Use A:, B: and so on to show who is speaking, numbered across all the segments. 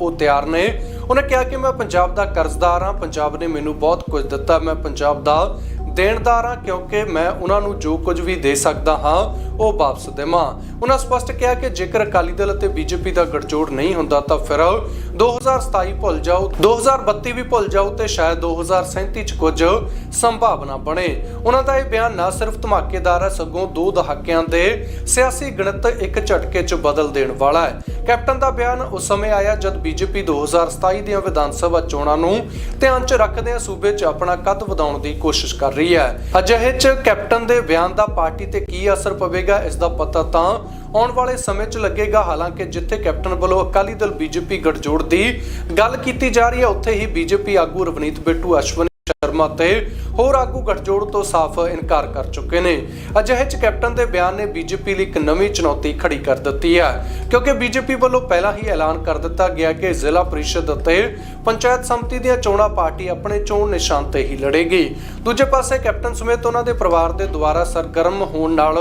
A: ਉਹ ਤਿਆਰ ਨੇ। ਉਹਨੇ ਕਿਹਾ ਕਿ ਮੈਂ ਪੰਜਾਬ ਦਾ ਕਰਜ਼ਦਾਰ ਹਾਂ। ਪੰਜਾਬ ਨੇ ਮੈਨੂੰ ਬਹੁਤ ਕੁਝ ਦਿੱਤਾ। ਮੈਂ ਪੰਜਾਬ ਦਾ ਦੇਣਦਾਰ ਹਾਂ ਕਿਉਂਕਿ ਮੈਂ ਉਹਨਾਂ ਨੂੰ ਜੋ ਕੁਝ ਵੀ ਦੇ ਸਕਦਾ ਹਾਂ, ਉਹ ਵਾਪਸ ਦੇਵਾਂ। ਉਹਨਾਂ ਸਪਸ਼ਟ ਕਿਹਾ ਕਿ ਜੇਕਰ ਅਕਾਲੀ ਦਲ ਅਤੇ ਬੀਜੇਪੀ ਦਾ ਗਠਜੋੜ ਨਹੀਂ ਹੁੰਦਾ ਤਾਂ ਫਿਰ 2027 ਭੁੱਲ ਜਾਓ 2032 ਵੀ ਭੁੱਲ ਜਾਓ ਤੇ ਸ਼ਾਇਦ 2037 ਚ ਕੁਝ ਸੰਭਾਵਨਾ ਬਣੇ। ਉਹਨਾਂ ਦਾ ਇਹ ਬਿਆਨ ਨਾ ਸਿਰਫ ਧਮਾਕੇਦਾਰ ਹੈ ਸਗੋਂ ਦੋ ਦਹਾਕਿਆਂ ਦੇ ਸਿਆਸੀ ਗਣਿਤ ਇੱਕ ਝਟਕੇ ਚ ਬਦਲ ਦੇਣ ਵਾਲਾ ਹੈ। ਕੈਪਟਨ ਦਾ ਬਿਆਨ ਉਸ ਸਮੇਂ ਆਇਆ ਜਦ ਬੀਜੇਪੀ 2027 ਦੀਆਂ ਵਿਧਾਨ ਸਭਾ ਚੋਣਾਂ ਨੂੰ ਧਿਆਨ 'ਚ ਰੱਖਦਿਆਂ ਸੂਬੇ 'ਚ ਆਪਣਾ ਕੱਦ ਵਧਾਉਣ ਦੀ ਕੋਸ਼ਿਸ਼ ਕਰ ਰਹੀ ਹੈ। ਅਜਿਹੇ 'ਚ ਕੈਪਟਨ ਦੇ ਬਿਆਨ ਦਾ ਪਾਰਟੀ ਤੇ ਕੀ ਅਸਰ ਪਵੇਗਾ, ਇਸ ਦਾ ਪਤਾ ਤਾਂ ਆਉਣ ਵਾਲੇ ਸਮੇਂ 'ਚ ਲੱਗੇਗਾ, ਹਾਲਾਂਕਿ ਜਿੱਥੇ ਕੈਪਟਨ ਵੱਲੋਂ ਅਕਾਲੀ ਦਲ ਬੀਜੇਪੀ ਗੱਠਜੋੜ ਦੀ ਗੱਲ ਕੀਤੀ ਜਾ ਰਹੀ ਹੈ, ਉੱਥੇ ਹੀ ਬੀਜੇਪੀ ਆਗੂ ਰਵਨੀਤ ਬਿੱਟੂ, ਅਸ਼ਵਨੀ ਸ਼ਰਮਾ ਤੇ ਹੋਰ ਆਗੂ ਗਠਜੋੜ ਤੋਂ ਸਾਫ਼ ਇਨਕਾਰ ਕਰ ਚੁੱਕੇ ਨੇ। ਅਜਿਹੇ ਚ ਕੈਪਟਨ ਦੇ ਬਿਆਨ ਨੇ ਬੀਜੇਪੀ ਲਈ ਇੱਕ ਨਵੀਂ ਚੁਣੌਤੀ ਖੜੀ ਕਰ ਦਿੱਤੀ ਹੈ। ਕਿਉਂਕਿ ਬੀਜੇਪੀ ਵੱਲੋਂ ਪਹਿਲਾਂ ਹੀ ਐਲਾਨ ਕਰ ਦਿੱਤਾ ਗਿਆ ਕਿ ਜ਼ਿਲ੍ਹਾ ਪ੍ਰੀਸ਼ਦ ਅਤੇ ਪੰਚਾਇਤ ਸਮਿਤੀ ਦੀਆਂ ਚੋਣਾਂ ਪਾਰਟੀ ਆਪਣੇ ਚੋਣ ਨਿਸ਼ਾਨ ਤੇ ਹੀ ਲੜੇਗੀ। ਦੂਜੇ ਪਾਸੇ ਕੈਪਟਨ ਸਮੇਤ ਉਹਨਾਂ ਦੇ ਪਰਿਵਾਰ ਦੇ ਦੁਆਰਾ ਸਰਗਰਮ ਹੋਣ ਨਾਲ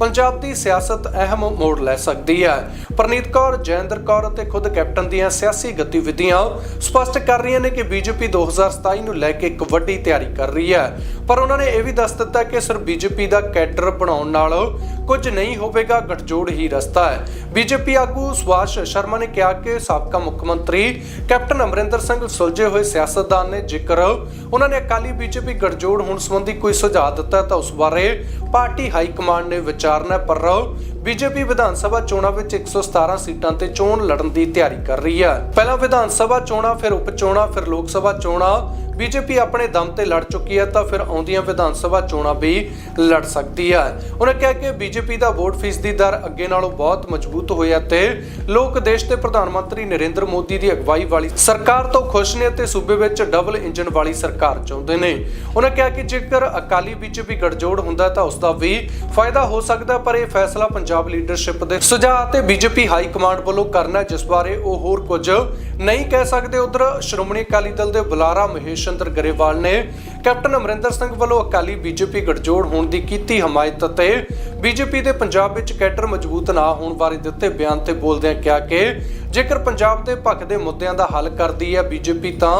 A: ਪੰਜਾਬ ਦੀ ਸਿਆਸਤ ਅਹਿਮ ਮੋੜ ਲੈ ਸਕਦੀ ਹੈ। ਪ੍ਰਨੀਤ ਕੌਰ, ਜੈਂਦਰ ਕੌਰ ਅਤੇ ਖੁਦ ਕੈਪਟਨ ਦੀਆਂ ਸਿਆਸੀ ਗਤੀਵਿਧੀਆਂ ਸਪਸ਼ਟ ਕਰ ਰਹੀਆਂ ਨੇ ਕਿ ਬੀਜੇਪੀ 2027 ਨੂੰ ਲੈ ਕੇ ਇੱਕ ਵੱਡੀ ਤਿਆਰੀ ਕਰ ਰਹੀ ਹੈ। ਪਰ ਉਹਨਾਂ ਨੇ ਇਹ ਵੀ ਦੱਸ ਦਿੱਤਾ ਕਿ ਸਿਰਫ ਬੀਜੇਪੀ ਦਾ ਕੈਡਰ ਬਣਾਉਣ ਨਾਲ ਕੁਝ ਨਹੀਂ ਹੋਵੇਗਾ, ਗਠਜੋੜ ਹੀ ਰਸਤਾ ਹੈ। ਬੀਜੇਪੀ ਆਗੂ ਸੁਭਾਸ਼ ਸ਼ਰਮਾ ਨੇ ਕਿਹਾ ਕਿ ਸਾਬਕਾ ਮੁੱਖ ਮੰਤਰੀ ਕੈਪਟਨ ਅਮਰਿੰਦਰ ਸਿੰਘ ਸੁਲਝੇ ਹੋਏ ਸਿਆਸਤਦਾਨ ਨੇ ਜੇਕਰ ਉਹਨਾਂ ਨੇ ਅਕਾਲੀ ਬੀਜੇਪੀ ਗੱਠਜੋੜ ਹੋਣ ਸੰਬੰਧੀ ਕੋਈ ਸੁਝਾਅ ਦਿੱਤਾ ਤਾਂ ਉਸ ਬਾਰੇ ਪਾਰਟੀ ਹਾਈ ਕਮਾਂਡ ਨੇ ਵਿਚਾਰਨਾ ਹੈ, ਪਰ ਬੀਜੇਪੀ ਵਿਧਾਨ ਸਭਾ ਚੋਣਾਂ ਵਿੱਚ 117 ਸੀਟਾਂ ਤੇ ਚੋਣ ਲੜਨ ਦੀ ਤਿਆਰੀ ਕਰ ਰਹੀ ਹੈ। ਪਹਿਲਾਂ ਵਿਧਾਨ ਸਭਾ ਚੋਣਾਂ ਫਿਰ ਉਪ ਚੋਣਾਂ ਫਿਰ ਲੋਕ ਸਭਾ ਚੋਣਾਂ ਬੀਜੇਪੀ ਆਪਣੇ ਦਮ ਤੇ ਲੜ ਚੁੱਕੀ ਹੈ ਤਾਂ ਫਿਰ ਆਉਂਦੀਆਂ ਵਿਧਾਨ ਸਭਾ ਚੋਣਾਂ ਵੀ ਲੜ ਸਕਦੀ ਹੈ। ਉਹਨਾਂ ਕਿਹਾ ਕਿ ਬੀਜੇਪੀ ਦਾ ਵੋਟ ਫੀਸਦੀ ਦਰ ਅੱਗੇ ਨਾਲੋਂ ਬਹੁਤ ਮਜ਼ਬੂਤ ਹੋਇਆ ਤੇ ਲੋਕ ਦੇਸ਼ ਦੇ ਪ੍ਰਧਾਨ ਮੰਤਰੀ ਨਰਿੰਦਰ ਮੋਦੀ ਦੀ ਅਗਵਾਈ ਵਾਲੀ ਸਰਕਾਰ ਤੋਂ ਖੁਸ਼ ਨੇ ਤੇ ਸੂਬੇ ਵਿੱਚ ਡਬਲ ਇੰਜਨ ਵਾਲੀ ਸਰਕਾਰ ਚਾਹੁੰਦੇ ਨੇ। ਉਹਨਾਂ ਕਿਹਾ ਕਿ ਜੇਕਰ ਅਕਾਲੀ ਬੀਜੇਪੀ ਗੱਠਜੋੜ ਹੁੰਦਾ ਤਾਂ ਉਸ ਦਾ ਵੀ ਫਾਇਦਾ ਹੋ ਸਕਦਾ, ਪਰ ਇਹ ਫੈਸਲਾ ਪੰਜਾਬ ਲੀਡਰਸ਼ਿਪ ਦੇ ਸੁਝਾਅ ਤੇ ਬੀਜੇਪੀ ਹਾਈ ਕਮਾਂਡ ਵੱਲੋਂ ਕਰਨਾ ਜਿਸ ਬਾਰੇ ਉਹ ਹੋਰ ਕੁਝ ਨਹੀਂ ਕਹਿ ਸਕਦੇ। ਉਧਰ ਸ਼੍ਰੋਮਣੀ ਅਕਾਲੀ ਦਲ ਦੇ ਬੁਲਾਰਾ ਮਹੇਸ਼ ਚੰਦਰ ਗਰੇਵਾਲ ਨੇ ਕੈਪਟਨ ਅਮਰਿੰਦਰ ਸਿੰਘ ਵੱਲੋਂ ਅਕਾਲੀ ਬੀਜੇਪੀ ਗਠਜੋੜ ਹੋਣ ਦੀ ਕੀਤੀ ਹਮਾਇਤ ਅਤੇ ਬੀਜੇਪੀ ਦੇ ਪੰਜਾਬ ਵਿੱਚ ਕੈਡਰ ਮਜ਼ਬੂਤ ਨਾ ਹੋਣ ਬਾਰੇ ਦਿੱਤੇ ਬਿਆਨ ਤੇ ਬੋਲਦਿਆਂ ਕਿਹਾ ਕਿ ਜੇਕਰ ਪੰਜਾਬ ਦੇ ਭੱਖ ਦੇ ਮੁੱਦਿਆਂ ਦਾ ਹੱਲ ਕਰਦੀ ਹੈ ਬੀਜੇਪੀ ਤਾਂ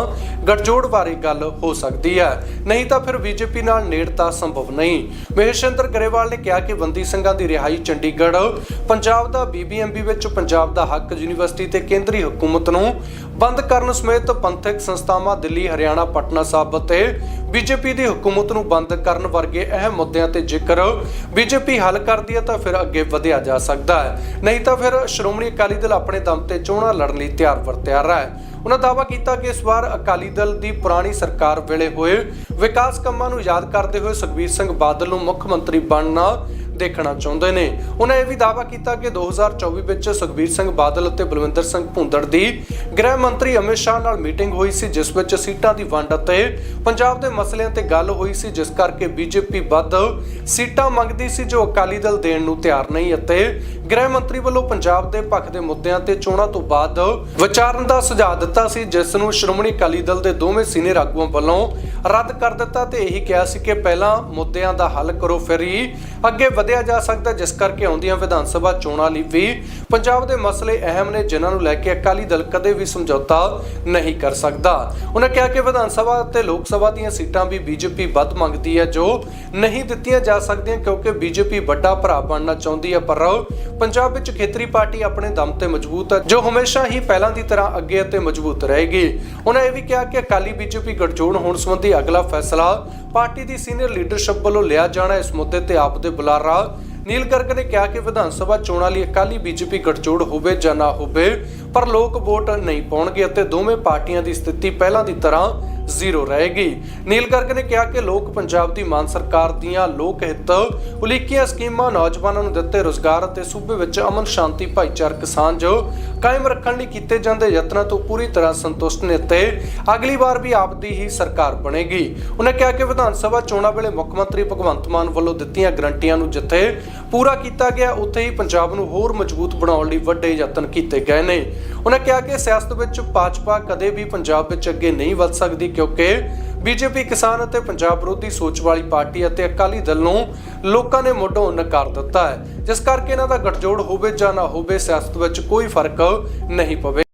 A: ਗੱਠਜੋੜ ਬਾਰੇ ਗੱਲ ਹੋ ਸਕਦੀ ਹੈ। ਨਹੀਂ ਤਾਂ ਫਿਰ ਬੀਜੇਪੀ ਨਾਲ ਨੇੜਤਾ ਸੰਭਵ ਨਹੀਂ। ਮਹੇਸ਼ਚੰਦਰ ਗਰੇਵਾਲ ਨੇ ਕਿਹਾ ਕਿ ਬੰਦੀ ਸਿੰਘਾਂ ਦੀ ਰਿਹਾਈ ਚੰਡੀਗੜ੍ਹ, ਪੰਜਾਬ ਦਾ ਬੀਬੀਐਮਬੀ ਵਿੱਚ ਪੰਜਾਬ ਦਾ ਹੱਕ ਯੂਨੀਵਰਸਿਟੀ ਤੇ ਕੇਂਦਰੀ ਹਕੂਮਤ ਨੂੰ ਬੰਦ ਕਰਨ ਸਮੇਤ ਪੰਥਕ ਸੰਸਥਾਵਾਂ ਦਿੱਲੀ, ਹਰਿਆਣਾ, ਪਟਨਾ ਸਾਹਿਬ ਅਤੇ ਬੀਜੇਪੀ ਦੀ ਹਕੂਮਤ ਨੂੰ ਬੰਦ ਕਰਨ ਵਰਗੇ ਅਹਿਮ ਮੁੱਦਿਆਂ ਤੇ ਜ਼ਿਕਰ ਬੀਜੇਪੀ ਹੱਲ ਕਰਦੀ ਹੈ ਤਾਂ ਫਿਰ ਅੱਗੇ ਵਧਿਆ ਜਾ ਸਕਦਾ ਹੈ। ਨਹੀਂ ਤਾਂ ਫਿਰ ਸ਼੍ਰੋਮਣੀ ਅਕਾਲੀ ਦਲ ਆਪਣੇ ਦਮ ਤੇ ਚੋਣਾਂ ਲੜਨ ਲਈ ਤਿਆਰ ਵਰ ਤਿਆਰ ਹੈ। ਉਹਨਾਂ ਦਾਅਵਾ ਕੀਤਾ ਕਿ ਇਸ ਵਾਰ ਅਕਾਲੀ ਦਲ ਦੀ ਪੁਰਾਣੀ ਸਰਕਾਰ ਵੇਲੇ ਹੋਏ ਵਿਕਾਸ ਕੰਮਾਂ ਨੂੰ ਯਾਦ ਕਰਦੇ ਹੋਏ ਸੁਖਬੀਰ ਸਿੰਘ ਬਾਦਲ ਨੂੰ ਮੁੱਖ ਮੰਤਰੀ ਬਣਨਾ ਦੇਖਣਾ ਚਾਹੁੰਦੇ ਨੇ। ਉਹਨਾਂ ਇਹ ਵੀ ਦਾਅਵਾ ਕੀਤਾ ਕਿ 2024 ਵਿੱਚ ਸੁਖਬੀਰ ਸਿੰਘ ਬਾਦਲ ਅਤੇ ਬਲਵਿੰਦਰ ਸਿੰਘ ਭੁੰਦੜ ਦੀ ਗ੍ਰਹਿ ਮੰਤਰੀ ਅਮਿਤ ਸ਼ਾਹ ਨਾਲ ਮੀਟਿੰਗ ਹੋਈ ਸੀ, ਜਿਸ ਵਿੱਚ ਸੀਟਾਂ ਦੀ ਵੰਡ ਅਤੇ ਪੰਜਾਬ ਦੇ ਮਸਲਿਆਂ ਤੇ ਗੱਲ ਹੋਈ ਸੀ, ਜਿਸ ਕਰਕੇ ਬੀਜੇਪੀ ਵੱਧ ਸੀਟਾਂ ਮੰਗਦੀ ਸੀ, ਜੋ ਅਕਾਲੀ ਦਲ ਦੇਣ ਨੂੰ ਤਿਆਰ ਨਹੀਂ ਅਤੇ ਗ੍ਰਹਿ ਮੰਤਰੀ ਵੱਲੋਂ ਪੰਜਾਬ ਦੇ ਪੱਖ ਦੇ ਮੁੱਦਿਆਂ ਤੇ ਚੋਣਾਂ ਤੋਂ ਬਾਅਦ ਵਿਚਾਰਨ ਦਾ ਸੁਝਾਅ ਦਿੱਤਾ ਸੀ, ਜਿਸ ਨੂੰ ਸ਼੍ਰੋਮਣੀ ਅਕਾਲੀ ਦਲ ਦੇ ਦੋਵੇਂ ਸੀਨੀਅਰ ਆਗੂਆਂ ਵੱਲੋਂ ਰੱਦ ਕਰ ਦਿੱਤਾ ਤੇ ਇਹੀ ਕਿਹਾ ਸੀ ਕਿ ਪਹਿਲਾਂ ਮੁੱਦਿਆਂ ਦਾ ਹੱਲ ਕਰੋ, ਫਿਰ ਹੀ ਅੱਗੇ ਵਧਿਆ ਜਾ ਸਕਦਾ, ਜਿਸ ਕਰਕੇ ਆਉਂਦੀਆਂ ਵਿਧਾਨ ਸਭਾ ਚੋਣਾਂ ਲਈ ਵੀ ਪੰਜਾਬ ਦੇ ਮਸਲੇ ਅਹਿਮ ਨੇ, ਜਿਨ੍ਹਾਂ ਨੂੰ ਲੈ ਕੇ ਅਕਾਲੀ ਦਲ ਕਦੇ ਵੀ ਸਮਝੌਤਾ ਨਹੀਂ ਕਰ ਸਕਦਾ। ਉਹਨਾਂ ਕਿਹਾ ਕਿ ਵਿਧਾਨ ਸਭਾ ਤੇ ਲੋਕ ਸਭਾ ਦੀਆਂ ਸੀਟਾਂ ਵੀ ਬੀਜੇਪੀ ਵੱਧ ਮੰਗਦੀ ਹੈ, ਜੋ ਨਹੀਂ ਦਿੱਤੀਆਂ ਜਾ ਸਕਦੀਆਂ ਕਿਉਂਕਿ ਬੀਜੇਪੀ ਵੱਡਾ ਭਰਾ ਬਣਨਾ ਚਾਹੁੰਦੀ ਹੈ, ਪਰ ਪੰਜਾਬ ਵਿੱਚ ਖੇਤਰੀ ਪਾਰਟੀ ਆਪਣੇ ਦਮ ਤੇ ਮਜ਼ਬੂਤ ਹੈ, ਜੋ ਹਮੇਸ਼ਾ ਹੀ ਪਹਿਲਾਂ ਦੀ ਤਰ੍ਹਾਂ ਅੱਗੇ ਅਤੇ ਮਜ਼ਬੂਤ ਰਹੇਗੀ। ਉਹਨਾਂ ਇਹ ਵੀ ਕਿਹਾ ਕਿ ਅਕਾਲੀ ਬੀਜੇਪੀ ਗੱਠਜੋੜ ਹੋਣ ਸੰਬੰਧੀ ਅਗਲਾ ਫੈਸਲਾ ਪਾਰਟੀ ਦੀ ਸੀਨੀਅਰ ਲੀਡਰਸ਼ਿਪ ਵੱਲੋਂ ਲਿਆ ਜਾਣਾ ਇਸ ਮੁੱਦੇ ਤੇ ਆਪ ਦੇ ਬੁਲਾਰਾ। ਨੀਲ ਗਰਗ ਨੇ ਕਿਹਾ ਕਿ ਵਿਧਾਨ ਸਭਾ ਚੋਣਾਂ ਲਈ ਅਕਾਲੀ ਬੀਜੇਪੀ ਗਠਜੋੜ ਹੋਵੇ ਜਾਂ ਨਾ ਹੋਵੇ, ਪਰ ਲੋਕ ਵੋਟ ਨਹੀਂ ਪਾਉਣਗੇ ਅਤੇ ਦੋਵੇਂ ਪਾਰਟੀਆਂ ਦੀ ਸਥਿਤੀ ਪਹਿਲਾਂ ਦੀ ਤਰ੍ਹਾਂ ਜ਼ੀਰੋ ਰਹੇਗੀ ਨੀਲ ਗਰਗ ਨੇ ਕਿਹਾ ਕਿ ਲੋਕ ਪੰਜਾਬ ਦੀ ਮਾਨ ਸਰਕਾਰ ਦੀਆਂ ਲੋਕ ਹਿੱਤ, ਉਲੀਕੀਆਂ ਸਕੀਮਾਂ ਨੌਜਵਾਨਾਂ ਨੂੰ ਦਿੱਤੇ ਰੋਜ਼ਗਾਰ ਅਤੇ ਸੂਬੇ ਵਿੱਚ ਅਮਨ ਸ਼ਾਂਤੀ, ਭਾਈਚਾਰਕ ਸਾਂਝ ਕਾਇਮ ਰੱਖਣ ਲਈ ਕੀਤੇ ਜਾਂਦੇ ਯਤਨਾਂ ਤੋਂ ਪੂਰੀ ਤਰ੍ਹਾਂ ਸੰਤੁਸ਼ਟ ਨੇ ਤੇ ਅਗਲੀ ਵਾਰ ਵੀ ਆਪ ਦੀ ਹੀ ਸਰਕਾਰ ਬਣੇਗੀ। ਉਹਨਾਂ ਕਿਹਾ ਕਿ ਵਿਧਾਨ ਸਭਾ ਚੋਣਾਂ ਵੇਲੇ ਮੁੱਖ ਮੰਤਰੀ ਭਗਵੰਤ ਮਾਨ ਵੱਲੋਂ ਦਿੱਤੀਆਂ ਗਰੰਟੀਆਂ ਨੂੰ ਜਿੱਥੇ ਪੂਰਾ ਕੀਤਾ ਗਿਆ, ਉੱਥੇ ਹੀ ਪੰਜਾਬ ਨੂੰ ਹੋਰ ਮਜ਼ਬੂਤ ਬਣਾਉਣ ਲਈ ਵੱਡੇ ਯਤਨ ਕੀਤੇ ਗਏ ਨੇ। ਉਹਨਾਂ ਕਿਹਾ ਕਿ ਸਿਆਸਤ ਵਿੱਚ ਭਾਜਪਾ ਕਦੇ ਵੀ ਪੰਜਾਬ ਵਿੱਚ ਅੱਗੇ ਨਹੀਂ ਵੱਧ ਸਕਦੀ ਕਿਉਂਕਿ ਬੀਜੇਪੀ ਕਿਸਾਨ ਅਤੇ ਪੰਜਾਬ ਵਿਰੋਧੀ ਸੋਚ ਵਾਲੀ ਪਾਰਟੀ ਅਤੇ ਅਕਾਲੀ ਦਲ ਨੂੰ ਲੋਕਾਂ ਨੇ ਮੋਢੋਂ ਨਕਾਰ ਦਿੱਤਾ ਹੈ। ਜਿਸ ਕਰਕੇ ਇਹਨਾਂ ਦਾ ਗਠਜੋੜ ਹੋਵੇ ਜਾਂ ਨਾ ਹੋਵੇ, ਸਿਆਸਤ ਵਿੱਚ ਕੋਈ ਫ਼ਰਕ ਨਹੀਂ ਪਵੇ।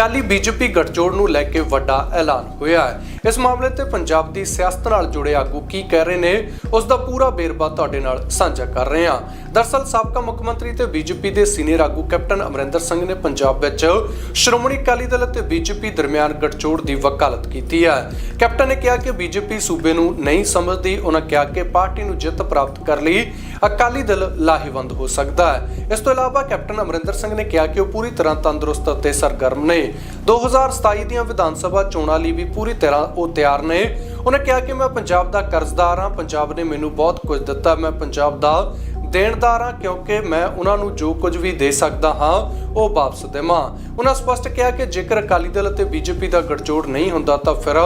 A: ਕਾਲੀ ਬੀਜੇਪੀ ਗਠਜੋੜ ਨੂੰ ਲੈ ਕੇ ਵੱਡਾ ਐਲਾਨ ਹੋਇਆ ਹੈ। ਇਸ ਮਾਮਲੇ ਤੇ ਪੰਜਾਬ ਦੀ ਸਿਆਸਤ ਨਾਲ ਜੁੜੇ ਆਗੂ ਕੀ ਕਹਿ ਰਹੇ ਨੇ, ਉਸ ਦਾ ਪੂਰਾ ਵੇਰਵਾ ਤੁਹਾਡੇ ਨਾਲ ਸਾਂਝਾ ਕਰ ਰਹੇ ਹਾਂ। ਦਰਸਲ ਸਾਬਕਾ ਮੁੱਖ ਮੰਤਰੀ ਤੇ ਬੀਜੇਪੀ ਦੇ ਸੀਨੀਅਰ ਆਗੂ ਕੈਪਟਨ ਅਮਰਿੰਦਰ ਸਿੰਘ ਨੇ ਪੰਜਾਬ ਵਿੱਚ ਸ਼੍ਰੋਮਣੀ ਅਕਾਲੀ ਦਲ ਅਤੇ ਬੀਜੇਪੀ ਦਰਮਿਆਨ ਗਠਜੋੜ ਦੀ ਵਕਾਲਤ ਕੀਤੀ ਹੈ। ਕੈਪਟਨ ਨੇ ਕਿਹਾ ਕਿ ਬੀਜੇਪੀ ਸੂਬੇ ਨੂੰ ਨਹੀਂ ਸਮਝਦੀ, ਉਹਨਾਂ ਕਿਹਾ ਕਿ ਪਾਰਟੀ ਨੂੰ ਜਿੱਤ ਪ੍ਰਾਪਤ ਕਰ ਲਈ ਅਕਾਲੀ ਦਲ ਲਾਹੇਵੰਦ ਹੋ ਸਕਦਾ ਹੈ। ਇਸ ਤੋਂ ਇਲਾਵਾ ਕੈਪਟਨ ਅਮਰਿੰਦਰ ਸਿੰਘ ਨੇ ਕਿਹਾ ਕਿ ਉਹ ਪੂਰੀ ਤਰ੍ਹਾਂ ਤੰਦਰੁਸਤ ਅਤੇ ਸਰਗਰਮ ਨੇ। 2027 ਦੀਆਂ ਵਿਧਾਨ ਸਭਾ ਚੋਣਾਂ ਲਈ ਵੀ ਪੂਰੀ ਤਰ੍ਹਾਂ ਉਹ ਤਿਆਰ ਨੇ। ਉਹਨੇ ਕਿਹਾ ਕਿ ਮੈਂ ਪੰਜਾਬ ਦਾ ਕਰਜ਼ਦਾਰ ਹਾਂ। ਪੰਜਾਬ ਨੇ ਮੈਨੂੰ ਬਹੁਤ ਕੁਝ ਦਿੱਤਾ। ਮੈਂ ਪੰਜਾਬ ਦਾ ਦੇਣਦਾਰ ਹਾਂ ਕਿਉਂਕਿ ਮੈਂ ਉਹਨਾਂ ਨੂੰ ਜੋ ਕੁਝ ਵੀ ਦੇ ਸਕਦਾ ਹਾਂ, ਉਹ ਵਾਪਸ ਦੇਵਾਂ। ਉਹਨਾਂ ਸਪਸ਼ਟ ਕਿਹਾ ਕਿ ਜੇਕਰ ਅਕਾਲੀ ਦਲ ਅਤੇ ਬੀਜੇਪੀ ਦਾ ਗਠਜੋੜ ਨਹੀਂ ਹੁੰਦਾ ਤਾਂ ਫਿਰ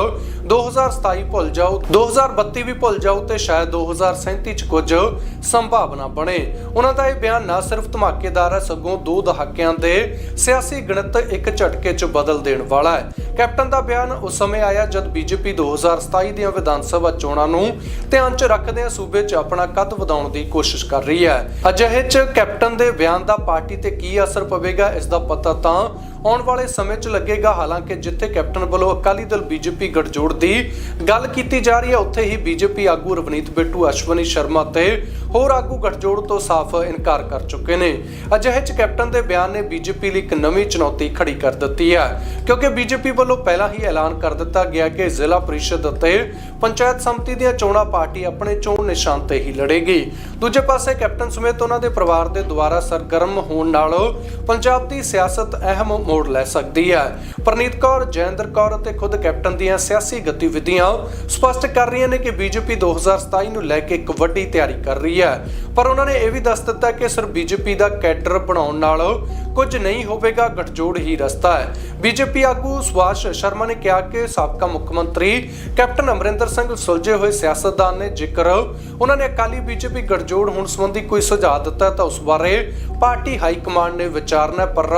A: 2027 ਭੁੱਲ ਜਾਓ 2032 ਵੀ ਭੁੱਲ ਜਾਓ ਤੇ ਸ਼ਾਇਦ 2037 ਚ ਕੁਝ ਸੰਭਾਵਨਾ ਬਣੇ। ਉਹਨਾਂ ਦਾ ਇਹ ਬਿਆਨ ਨਾ ਸਿਰਫ ਧਮਾਕੇਦਾਰ ਹੈ, ਸਗੋਂ ਦੋ ਦਹਾਕਿਆਂ ਦੇ ਸਿਆਸੀ ਗਣਿਤ ਇੱਕ ਝਟਕੇ 'ਚ ਬਦਲ ਦੇਣ ਵਾਲਾ ਹੈ। ਕੈਪਟਨ ਦਾ ਬਿਆਨ ਉਸ ਸਮੇਂ ਆਇਆ ਜਦ ਬੀਜੇਪੀ 2027 ਦੀਆਂ ਵਿਧਾਨ ਸਭਾ ਚੋਣਾਂ ਨੂੰ ਧਿਆਨ 'ਚ ਰੱਖਦਿਆਂ ਸੂਬੇ 'ਚ ਆਪਣਾ ਕੱਦ ਵਧਾਉਣ ਦੀ ਕੋਸ਼ਿਸ਼ ਕਰ ਰਹੀ ਹੈ। ਅਜਿਹੇ 'ਚ ਕੈਪਟਨ ਦੇ ਬਿਆਨ ਦਾ ਪਾਰਟੀ ਤੇ ਕੀ ਅਸਰ ਪਵੇਗਾ, ਇਸ ਦਾ ਪਤਾ ਤਾਂ ਆਉਣ ਵਾਲੇ ਸਮੇਂ 'ਚ ਲੱਗੇਗਾ, ਹਾਲਾਂਕਿ ਜਿੱਥੇ ਕੈਪਟਨ ਵੱਲੋਂ ਅਕਾਲੀ ਦਲ ਬੀਜੇਪੀ ਗਠਜੋੜ ਦੀ ਗੱਲ ਕੀਤੀ ਜਾ ਰਹੀ ਹੈ, ਉੱਥੇ ਹੀ ਬੀਜੇਪੀ ਆਗੂ ਰਵਨੀਤ ਬਿੱਟੂ, ਅਸ਼ਵਨੀ ਸ਼ਰਮਾ ਤੇ ਹੋਰ ਆਗੂ ਗਠਜੋੜ ਤੋਂ ਸਾਫ਼ ਇਨਕਾਰ ਕਰ ਚੁੱਕੇ ਨੇ। ਅਜਿਹੇ 'ਚ ਕੈਪਟਨ ਦੇ ਬਿਆਨ ਨੇ ਬੀਜੇਪੀ ਲਈ ਇੱਕ ਨਵੀਂ ਚੁਣੌਤੀ ਖੜੀ ਕਰ ਦਿੱਤੀ ਹੈ। ਕਿਉਂਕਿ ਬੀਜੇਪੀ ਵੱਲੋਂ ਪਹਿਲਾਂ ਹੀ ਐਲਾਨ ਕਰ ਦਿੱਤਾ ਗਿਆ ਕਿ ਜ਼ਿਲ੍ਹਾ ਪ੍ਰੀਸ਼ਦ ਅਤੇ ਪੰਚਾਇਤ ਸਮਿਤੀ ਦੀਆਂ ਚੋਣਾਂ ਪਾਰਟੀ ਆਪਣੇ ਚੋਣ ਨਿਸ਼ਾਨ ਤੇ ਹੀ ਲੜੇਗੀ। ਦੂਜੇ ਪਾਸੇ ਕੈਪਟਨ ਸਮੇਤ ਉਹਨਾਂ ਦੇ ਪਰਿਵਾਰ ਦੇ ਦੁਆਰਾ ਸਰਗਰਮ ਹੋਣ ਨਾਲ ਪੰਜਾਬ ਦੀ ਸਿਆਸਤ ਅਹਿਮ ਮੋੜ ਲੈ ਸਕਦੀ ਹੈ। ਪ੍ਰਨੀਤ ਕੌਰ, ਜੈਂਦਰ ਕੌਰ ਅਤੇ ਖੁਦ ਕੈਪਟਨ ਦੀਆਂ ਸਿਆਸੀ ਗਤੀਵਿਧੀਆਂ ਸਪਸ਼ਟ ਕਰ ਰਹੀਆਂ ਨੇ ਕਿ ਬੀਜੇਪੀ 2027 ਨੂੰ ਲੈ ਕੇ ਇੱਕ ਵੱਡੀ ਤਿਆਰੀ ਕਰ ਰਹੀ ਹੈ ਪਰ ਉਹਨਾਂ ਨੇ ਇਹ ਵੀ ਦੱਸ ਦਿੱਤਾ ਕਿ ਸਿਰ ਬੀਜੇਪੀ ਦਾ ਕੈਡਰ ਬਣਾਉਣ ਨਾਲ ਕੁਝ ਨਹੀਂ ਹੋਵੇਗਾ, ਗੱਠਜੋੜ ਹੀ ਰਸਤਾ ਹੈ। ਬੀਜੇਪੀ ਆਗੂ ਸੁਭਾਸ਼ ਸ਼ਰਮਾ ਨੇ ਕਿਹਾ ਕਿ ਸਾਬਕਾ ਮੁੱਖ ਮੰਤਰੀ ਕੈਪਟਨ ਅਮਰਿੰਦਰ ਸਿੰਘ ਸੁਲਝੇ ਹੋਏ ਸਿਆਸਤਦਾਨ ਨੇ ਜੇਕਰ ਉਹਨਾਂ ਨੇ ਅਕਾਲੀ ਬੀਜੇਪੀ ਗਠਜੋੜ ਹੋਣ ਸੰਬੰਧੀ ਕੋਈ ਸੁਝਾਅ ਦਿੱਤਾ ਤਾਂ ਉਸ ਬਾਰੇ ਪਾਰਟੀ ਹਾਈ ਕਮਾਂਡ ਨੇ ਵਿਚਾਰਨਾ ਹੈ, ਪਰ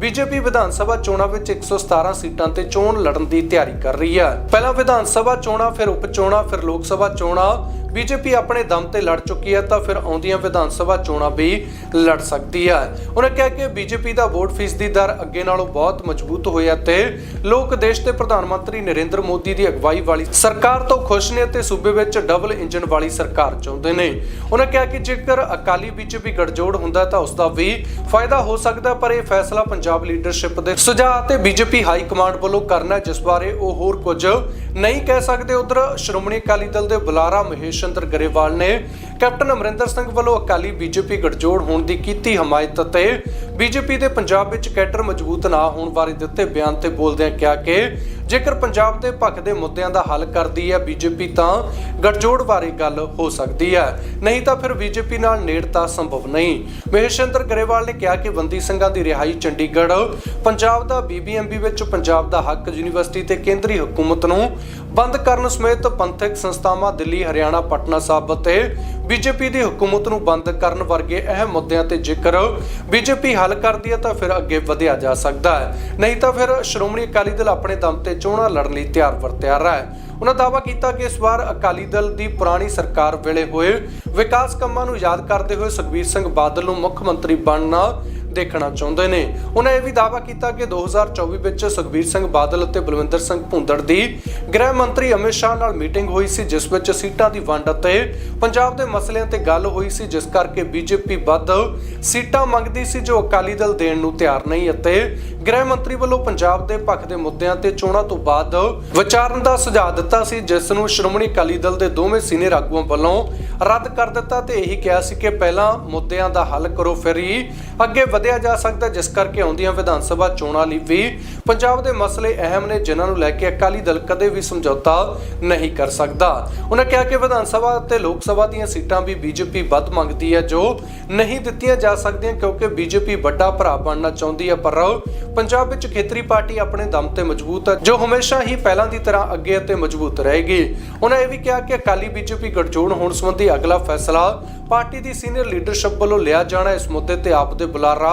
A: ਬੀਜੇਪੀ ਵਿਧਾਨ ਸਭਾ ਚੋਣਾਂ ਵਿੱਚ 117 ਸੀਟਾਂ ਤੇ ਚੋਣ ਲੜਨ ਦੀ ਤਿਆਰੀ ਕਰ ਰਹੀ ਹੈ। ਪਹਿਲਾਂ ਵਿਧਾਨ ਸਭਾ ਚੋਣਾਂ ਫਿਰ ਉਪ ਚੋਣਾਂ ਫਿਰ ਲੋਕ ਸਭਾ ਚੋਣਾਂ। ਬੀਜੇਪੀ ਆਪਣੇ ਦਮ ਤੇ ਲੜ ਚੁੱਕੀ ਹੈ ਤਾਂ ਫਿਰ ਆਉਂਦੀਆਂ ਵਿਧਾਨ ਸਭਾ ਚੋਣਾਂ ਵੀ ਲੜ ਸਕਦੀ ਹੈ। ਉਹਨਾਂ ਕਿਹਾ ਕਿ ਬੀਜੇਪੀ ਦਾ ਵੋਟ ਫੀਸ ਦੀ ਦਰ ਅੱਗੇ ਨਾਲੋਂ ਬਹੁਤ ਮਜ਼ਬੂਤ ਹੋਇਆ ਤੇ ਲੋਕ ਦੇਸ਼ ਦੇ ਪ੍ਰਧਾਨ ਮੰਤਰੀ ਨਰਿੰਦਰ ਮੋਦੀ ਦੀ ਅਗਵਾਈ ਵਾਲੀ ਸਰਕਾਰ ਤੋਂ ਖੁਸ਼ ਨੇ ਅਤੇ ਸੂਬੇ ਵਿੱਚ ਡਬਲ ਇੰਜਨ ਵਾਲੀ ਸਰਕਾਰ ਚਾਹੁੰਦੇ ਨੇ। ਉਹਨਾਂ ਕਿਹਾ ਕਿ ਜੇਕਰ ਅਕਾਲੀ ਬੀਜੇਪੀ ਗੜਜੋੜ ਹੁੰਦਾ ਤਾਂ ਉਸ ਦਾ ਵੀ ਫਾਇਦਾ ਹੋ ਸਕਦਾ ਪਰ ਇਹ ਫੈਸਲਾ ਪੰਜਾਬ ਲੀਡਰਸ਼ਿਪ ਦੇ ਸੁਝਾਅ ਤੇ ਬੀਜੇਪੀ ਹਾਈ ਕਮਾਂਡ ਵੱਲੋਂ ਕਰਨਾ ਜਿਸ ਬਾਰੇ ਉਹ ਹੋਰ ਕੁਝ ਨਹੀਂ ਕਹਿ ਸਕਦੇ। ਉਧਰ ਸ਼੍ਰੋਮਣੀ ਅਕਾਲੀ ਦਲ ਦੇ ਬੁਲਾਰਾ ਮਹੇਸ਼ ਚੰਦਰ ਗਰੇਵਾਲ ਨੇ ਕੈਪਟਨ ਅਮਰਿੰਦਰ ਸਿੰਘ ਵੱਲੋਂ ਅਕਾਲੀ ਬੀਜੇਪੀ ਗੱਠਜੋੜ ਹੋਣ ਦੀ ਕੀਤੀ ਹਮਾਇਤ ਅਤੇ ਬੀਜੇਪੀ ਦੇ ਪੰਜਾਬ ਵਿੱਚ ਕੈਡਰ ਮਜ਼ਬੂਤ ਨਾ ਹੋਣ ਬਾਰੇ ਦਿੱਤੇ ਬਿਆਨ ਤੇ ਬੋਲਦਿਆਂ ਕਿਹਾ ਕਿ ਜੇਕਰ ਪੰਜਾਬ ਦੇ ਭੱਖ ਦੇ ਮੁੱਦਿਆਂ ਦਾ ਹੱਲ ਕਰਦੀ ਹੈ ਬੀਜੇਪੀ ਤਾਂ ਗੱਠਜੋੜ ਬਾਰੇ ਗੱਲ ਹੋ ਸਕਦੀ ਹੈ। ਨਹੀਂ ਤਾਂ ਫਿਰ ਬੀਜੇਪੀ ਨਾਲ ਨੇੜਤਾ ਸੰਭਵ ਨਹੀਂ। ਮਹੇਸ਼ਚੰਦਰ ਗਰੇਵਾਲ ਨੇ ਕਿਹਾ ਕਿ ਬੰਦੀ ਸਿੰਘਾਂ ਦੀ ਰਿਹਾਈ ਚੰਡੀਗੜ੍ਹ, ਪੰਜਾਬ ਦਾ ਬੀਬੀਐਮਬੀ ਵਿੱਚ ਪੰਜਾਬ ਦਾ ਹੱਕ ਯੂਨੀਵਰਸਿਟੀ ਤੇ ਕੇਂਦਰੀ ਹਕੂਮਤ ਨੂੰ ਬੰਦ ਕਰਨ ਸਮੇਤ ਪੰਥਕ ਸੰਸਥਾਵਾਂ ਦਿੱਲੀ, ਹਰਿਆਣਾ, ਪਟਨਾ ਸਾਹਿਬ ਅਤੇ ਬੀਜੇਪੀ ਦੀ ਹਕੂਮਤ ਨੂੰ ਬੰਦ ਕਰਨ ਵਰਗੇ ਅਹਿਮ ਮੁੱਦਿਆਂ ਤੇ ਜੇਕਰ। ਬੀਜੇਪੀ ਹੱਲ ਕਰਦੀ ਹੈ ਤਾਂ ਫਿਰ ਅੱਗੇ ਵਧਿਆ ਜਾ ਸਕਦਾ ਹੈ। ਨਹੀਂ ਤਾਂ ਫਿਰ ਸ਼੍ਰੋਮਣੀ ਅਕਾਲੀ ਦਲ ਆਪਣੇ ਦਮ ਤੇ ਚੋਣਾਂ ਲੜਨ ਲਈ ਤਿਆਰ ਵਰ ਤਿਆਰ ਹੈ। ਉਹਨਾਂ ਦਾਅਵਾ ਕੀਤਾ ਕਿ ਇਸ ਵਾਰ ਅਕਾਲੀ ਦਲ ਦੀ ਪੁਰਾਣੀ ਸਰਕਾਰ ਵੇਲੇ ਹੋਏ ਵਿਕਾਸ ਕੰਮਾਂ ਨੂੰ ਯਾਦ ਕਰਦੇ ਹੋਏ ਸੁਖਬੀਰ ਸਿੰਘ ਬਾਦਲ ਨੂੰ ਮੁੱਖ ਮੰਤਰੀ ਬਣਨਾ ਦੇਖਣਾ ਚਾਹੁੰਦੇ ਨੇ। ਉਹਨਾਂ ਇਹ ਵੀ ਦਾਅਵਾ ਕੀਤਾ ਕਿ 2024 ਵਿੱਚ ਸੁਖਬੀਰ ਸਿੰਘ ਬਾਦਲ ਅਤੇ ਬਲਵਿੰਦਰ ਸਿੰਘ ਭੁੰਦੜ ਦੀ ਗ੍ਰਹਿ ਮੰਤਰੀ ਅਮਿਤ ਸ਼ਾਹ ਨਾਲ ਮੀਟਿੰਗ ਹੋਈ ਸੀ, ਜਿਸ ਵਿੱਚ ਸੀਟਾਂ ਦੀ ਵੰਡ ਅਤੇ ਪੰਜਾਬ ਦੇ ਮਸਲਿਆਂ ਤੇ ਗੱਲ ਹੋਈ ਸੀ, ਜਿਸ ਕਰਕੇ ਬੀਜੇਪੀ ਵੱਧ ਸੀਟਾਂ ਮੰਗਦੀ ਸੀ, ਜੋ ਅਕਾਲੀ ਦਲ ਦੇਣ ਨੂੰ ਤਿਆਰ ਨਹੀਂ ਅਤੇ ਗ੍ਰਹਿ ਮੰਤਰੀ ਵੱਲੋਂ ਪੰਜਾਬ ਦੇ ਪੱਖ ਦੇ ਮੁੱਦਿਆਂ ਤੇ ਚੋਣਾਂ ਤੋਂ ਬਾਅਦ ਵਿਚਾਰਨ ਦਾ ਸੁਝਾਅ ਦਿੱਤਾ ਸੀ, ਜਿਸ ਨੂੰ ਸ਼੍ਰੋਮਣੀ ਅਕਾਲੀ ਦਲ ਦੇ ਦੋਵੇਂ ਸੀਨੀਅਰ ਆਗੂਆਂ ਵੱਲੋਂ ਰੱਦ ਕਰ ਦਿੱਤਾ ਤੇ ਇਹੀ ਕਿਹਾ ਸੀ ਕਿ ਪਹਿਲਾਂ ਮੁੱਦਿਆਂ ਦਾ ਹੱਲ ਕਰੋ, ਫਿਰ ਹੀ ਅੱਗੇ ਵਧਿਆ ਜਾ ਸਕਦਾ ਜਿਸ ਕਰਕੇ ਆਉਂਦੀਆਂ ਵਿਧਾਨ ਸਭਾ ਚੋਣਾਂ ਲਈ ਵੀ ਪੰਜਾਬ ਦੇ ਮਸਲੇ ਅਹਿਮ ਨੇ, ਜਿਨ੍ਹਾਂ ਨੂੰ ਲੈ ਕੇ ਅਕਾਲੀ ਦਲ ਕਦੇ ਵੀ ਸਮਝੌਤਾ ਨਹੀਂ ਕਰ ਸਕਦਾ। ਉਹਨਾਂ ਕਿਹਾ ਕਿ ਵਿਧਾਨ ਸਭਾ ਤੇ ਲੋਕ ਸਭਾ ਦੀਆਂ ਸੀਟਾਂ ਵੀ ਬੀਜੇਪੀ ਵੱਧ ਮੰਗਦੀ ਹੈ, ਜੋ ਨਹੀਂ ਦਿੱਤੀਆਂ ਜਾ ਸਕਦੀਆਂ ਕਿਉਂਕਿ ਬੀਜੇਪੀ ਵੱਡਾ ਭਰਾ ਬਣਨਾ ਚਾਹੁੰਦੀ ਹੈ, ਪਰ ਪੰਜਾਬ ਵਿੱਚ ਖੇਤਰੀ ਪਾਰਟੀ ਆਪਣੇ ਦਮ ਤੇ ਮਜ਼ਬੂਤ ਹੈ, ਜੋ ਹਮੇਸ਼ਾ ਹੀ ਪਹਿਲਾਂ ਦੀ ਤਰ੍ਹਾਂ ਅੱਗੇ ਅਤੇ ਮਜ਼ਬੂਤ ਰਹੇਗੀ। ਉਹਨਾਂ ਇਹ ਵੀ ਕਿਹਾ ਕਿ ਅਕਾਲੀ ਬੀਜੇਪੀ ਗੱਠਜੋੜ ਹੋਣ ਸੰਬੰਧੀ ਅਗਲਾ ਫੈਸਲਾ ਪਾਰਟੀ ਦੀ ਸੀਨੀਅਰ ਲੀਡਰਸ਼ਿਪ ਵੱਲੋਂ ਲਿਆ ਜਾਣਾ ਇਸ ਮੁੱਦੇ ਤੇ ਆਪ ਦੇ ਬੁਲਾਰਾ।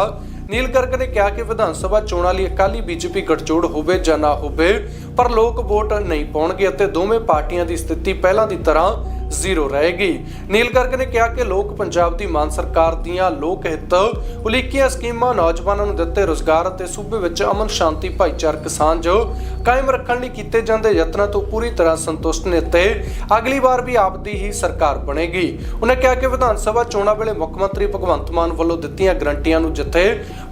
A: ਨੀਲ ਗਰਗ ਨੇ ਕਿਹਾ ਕਿ ਵਿਧਾਨ ਸਭਾ ਚੋਣਾਂ ਲਈ ਅਕਾਲੀ ਬੀਜੇਪੀ ਗਠਜੋੜ ਹੋਵੇ ਜਾਂ ਨਾ ਹੋਵੇ, ਪਰ ਲੋਕ ਵੋਟ ਨਹੀਂ ਪਾਉਣਗੇ ਅਤੇ ਦੋਵੇਂ ਪਾਰਟੀਆਂ ਦੀ ਸਥਿਤੀ ਪਹਿਲਾਂ ਦੀ ਤਰ੍ਹਾਂ ਜ਼ੀਰੋ ਰਹੇਗੀ ਨੀਲ ਗਰਗ ਨੇ ਕਿਹਾ ਕਿ ਲੋਕ ਪੰਜਾਬ ਦੀ ਮਾਨ ਸਰਕਾਰ ਦੀਆਂ ਲੋਕ ਹਿੱਤ ਉਲੀਕੀਆਂ ਸਕੀਮਾਂ ਨੌਜਵਾਨਾਂ ਨੂੰ ਦਿੱਤੇ ਰੋਜ਼ਗਾਰ ਅਤੇ ਸੂਬੇ ਵਿੱਚ ਅਮਨ ਸ਼ਾਂਤੀ, ਭਾਈਚਾਰਕ ਸਾਂਝ ਕਾਇਮ ਰੱਖਣ ਲਈ ਕੀਤੇ ਜਾਂਦੇ ਯਤਨਾਂ ਤੋਂ ਪੂਰੀ ਤਰ੍ਹਾਂ ਸੰਤੁਸ਼ਟ ਨੇ ਤੇ ਅਗਲੀ ਵਾਰ ਵੀ ਆਪ ਦੀ ਹੀ ਸਰਕਾਰ ਬਣੇਗੀ। ਉਹਨਾਂ ਕਿਹਾ ਕਿ ਵਿਧਾਨ ਸਭਾ ਚੋਣਾਂ ਵੇਲੇ ਮੁੱਖ ਮੰਤਰੀ ਭਗਵੰਤ ਮਾਨ ਵੱਲੋਂ ਦਿੱਤੀਆਂ ਗਰੰਟੀਆਂ ਨੂੰ ਜਿੱਥੇ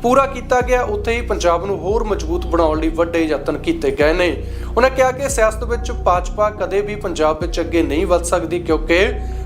A: ਪੂਰਾ ਕੀਤਾ ਗਿਆ, ਉੱਥੇ ਹੀ ਪੰਜਾਬ ਨੂੰ ਹੋਰ ਮਜ਼ਬੂਤ ਬਣਾਉਣ ਲਈ ਵੱਡੇ ਯਤਨ ਕੀਤੇ ਗਏ ਨੇ। ਉਹਨਾਂ ਕਿਹਾ ਕਿ ਸਿਆਸਤ ਵਿੱਚ ਭਾਜਪਾ ਕਦੇ ਵੀ ਪੰਜਾਬ ਵਿੱਚ ਅੱਗੇ ਨਹੀਂ ਵੱਧ ਸਕਦੀ ਕਿਉਂਕਿ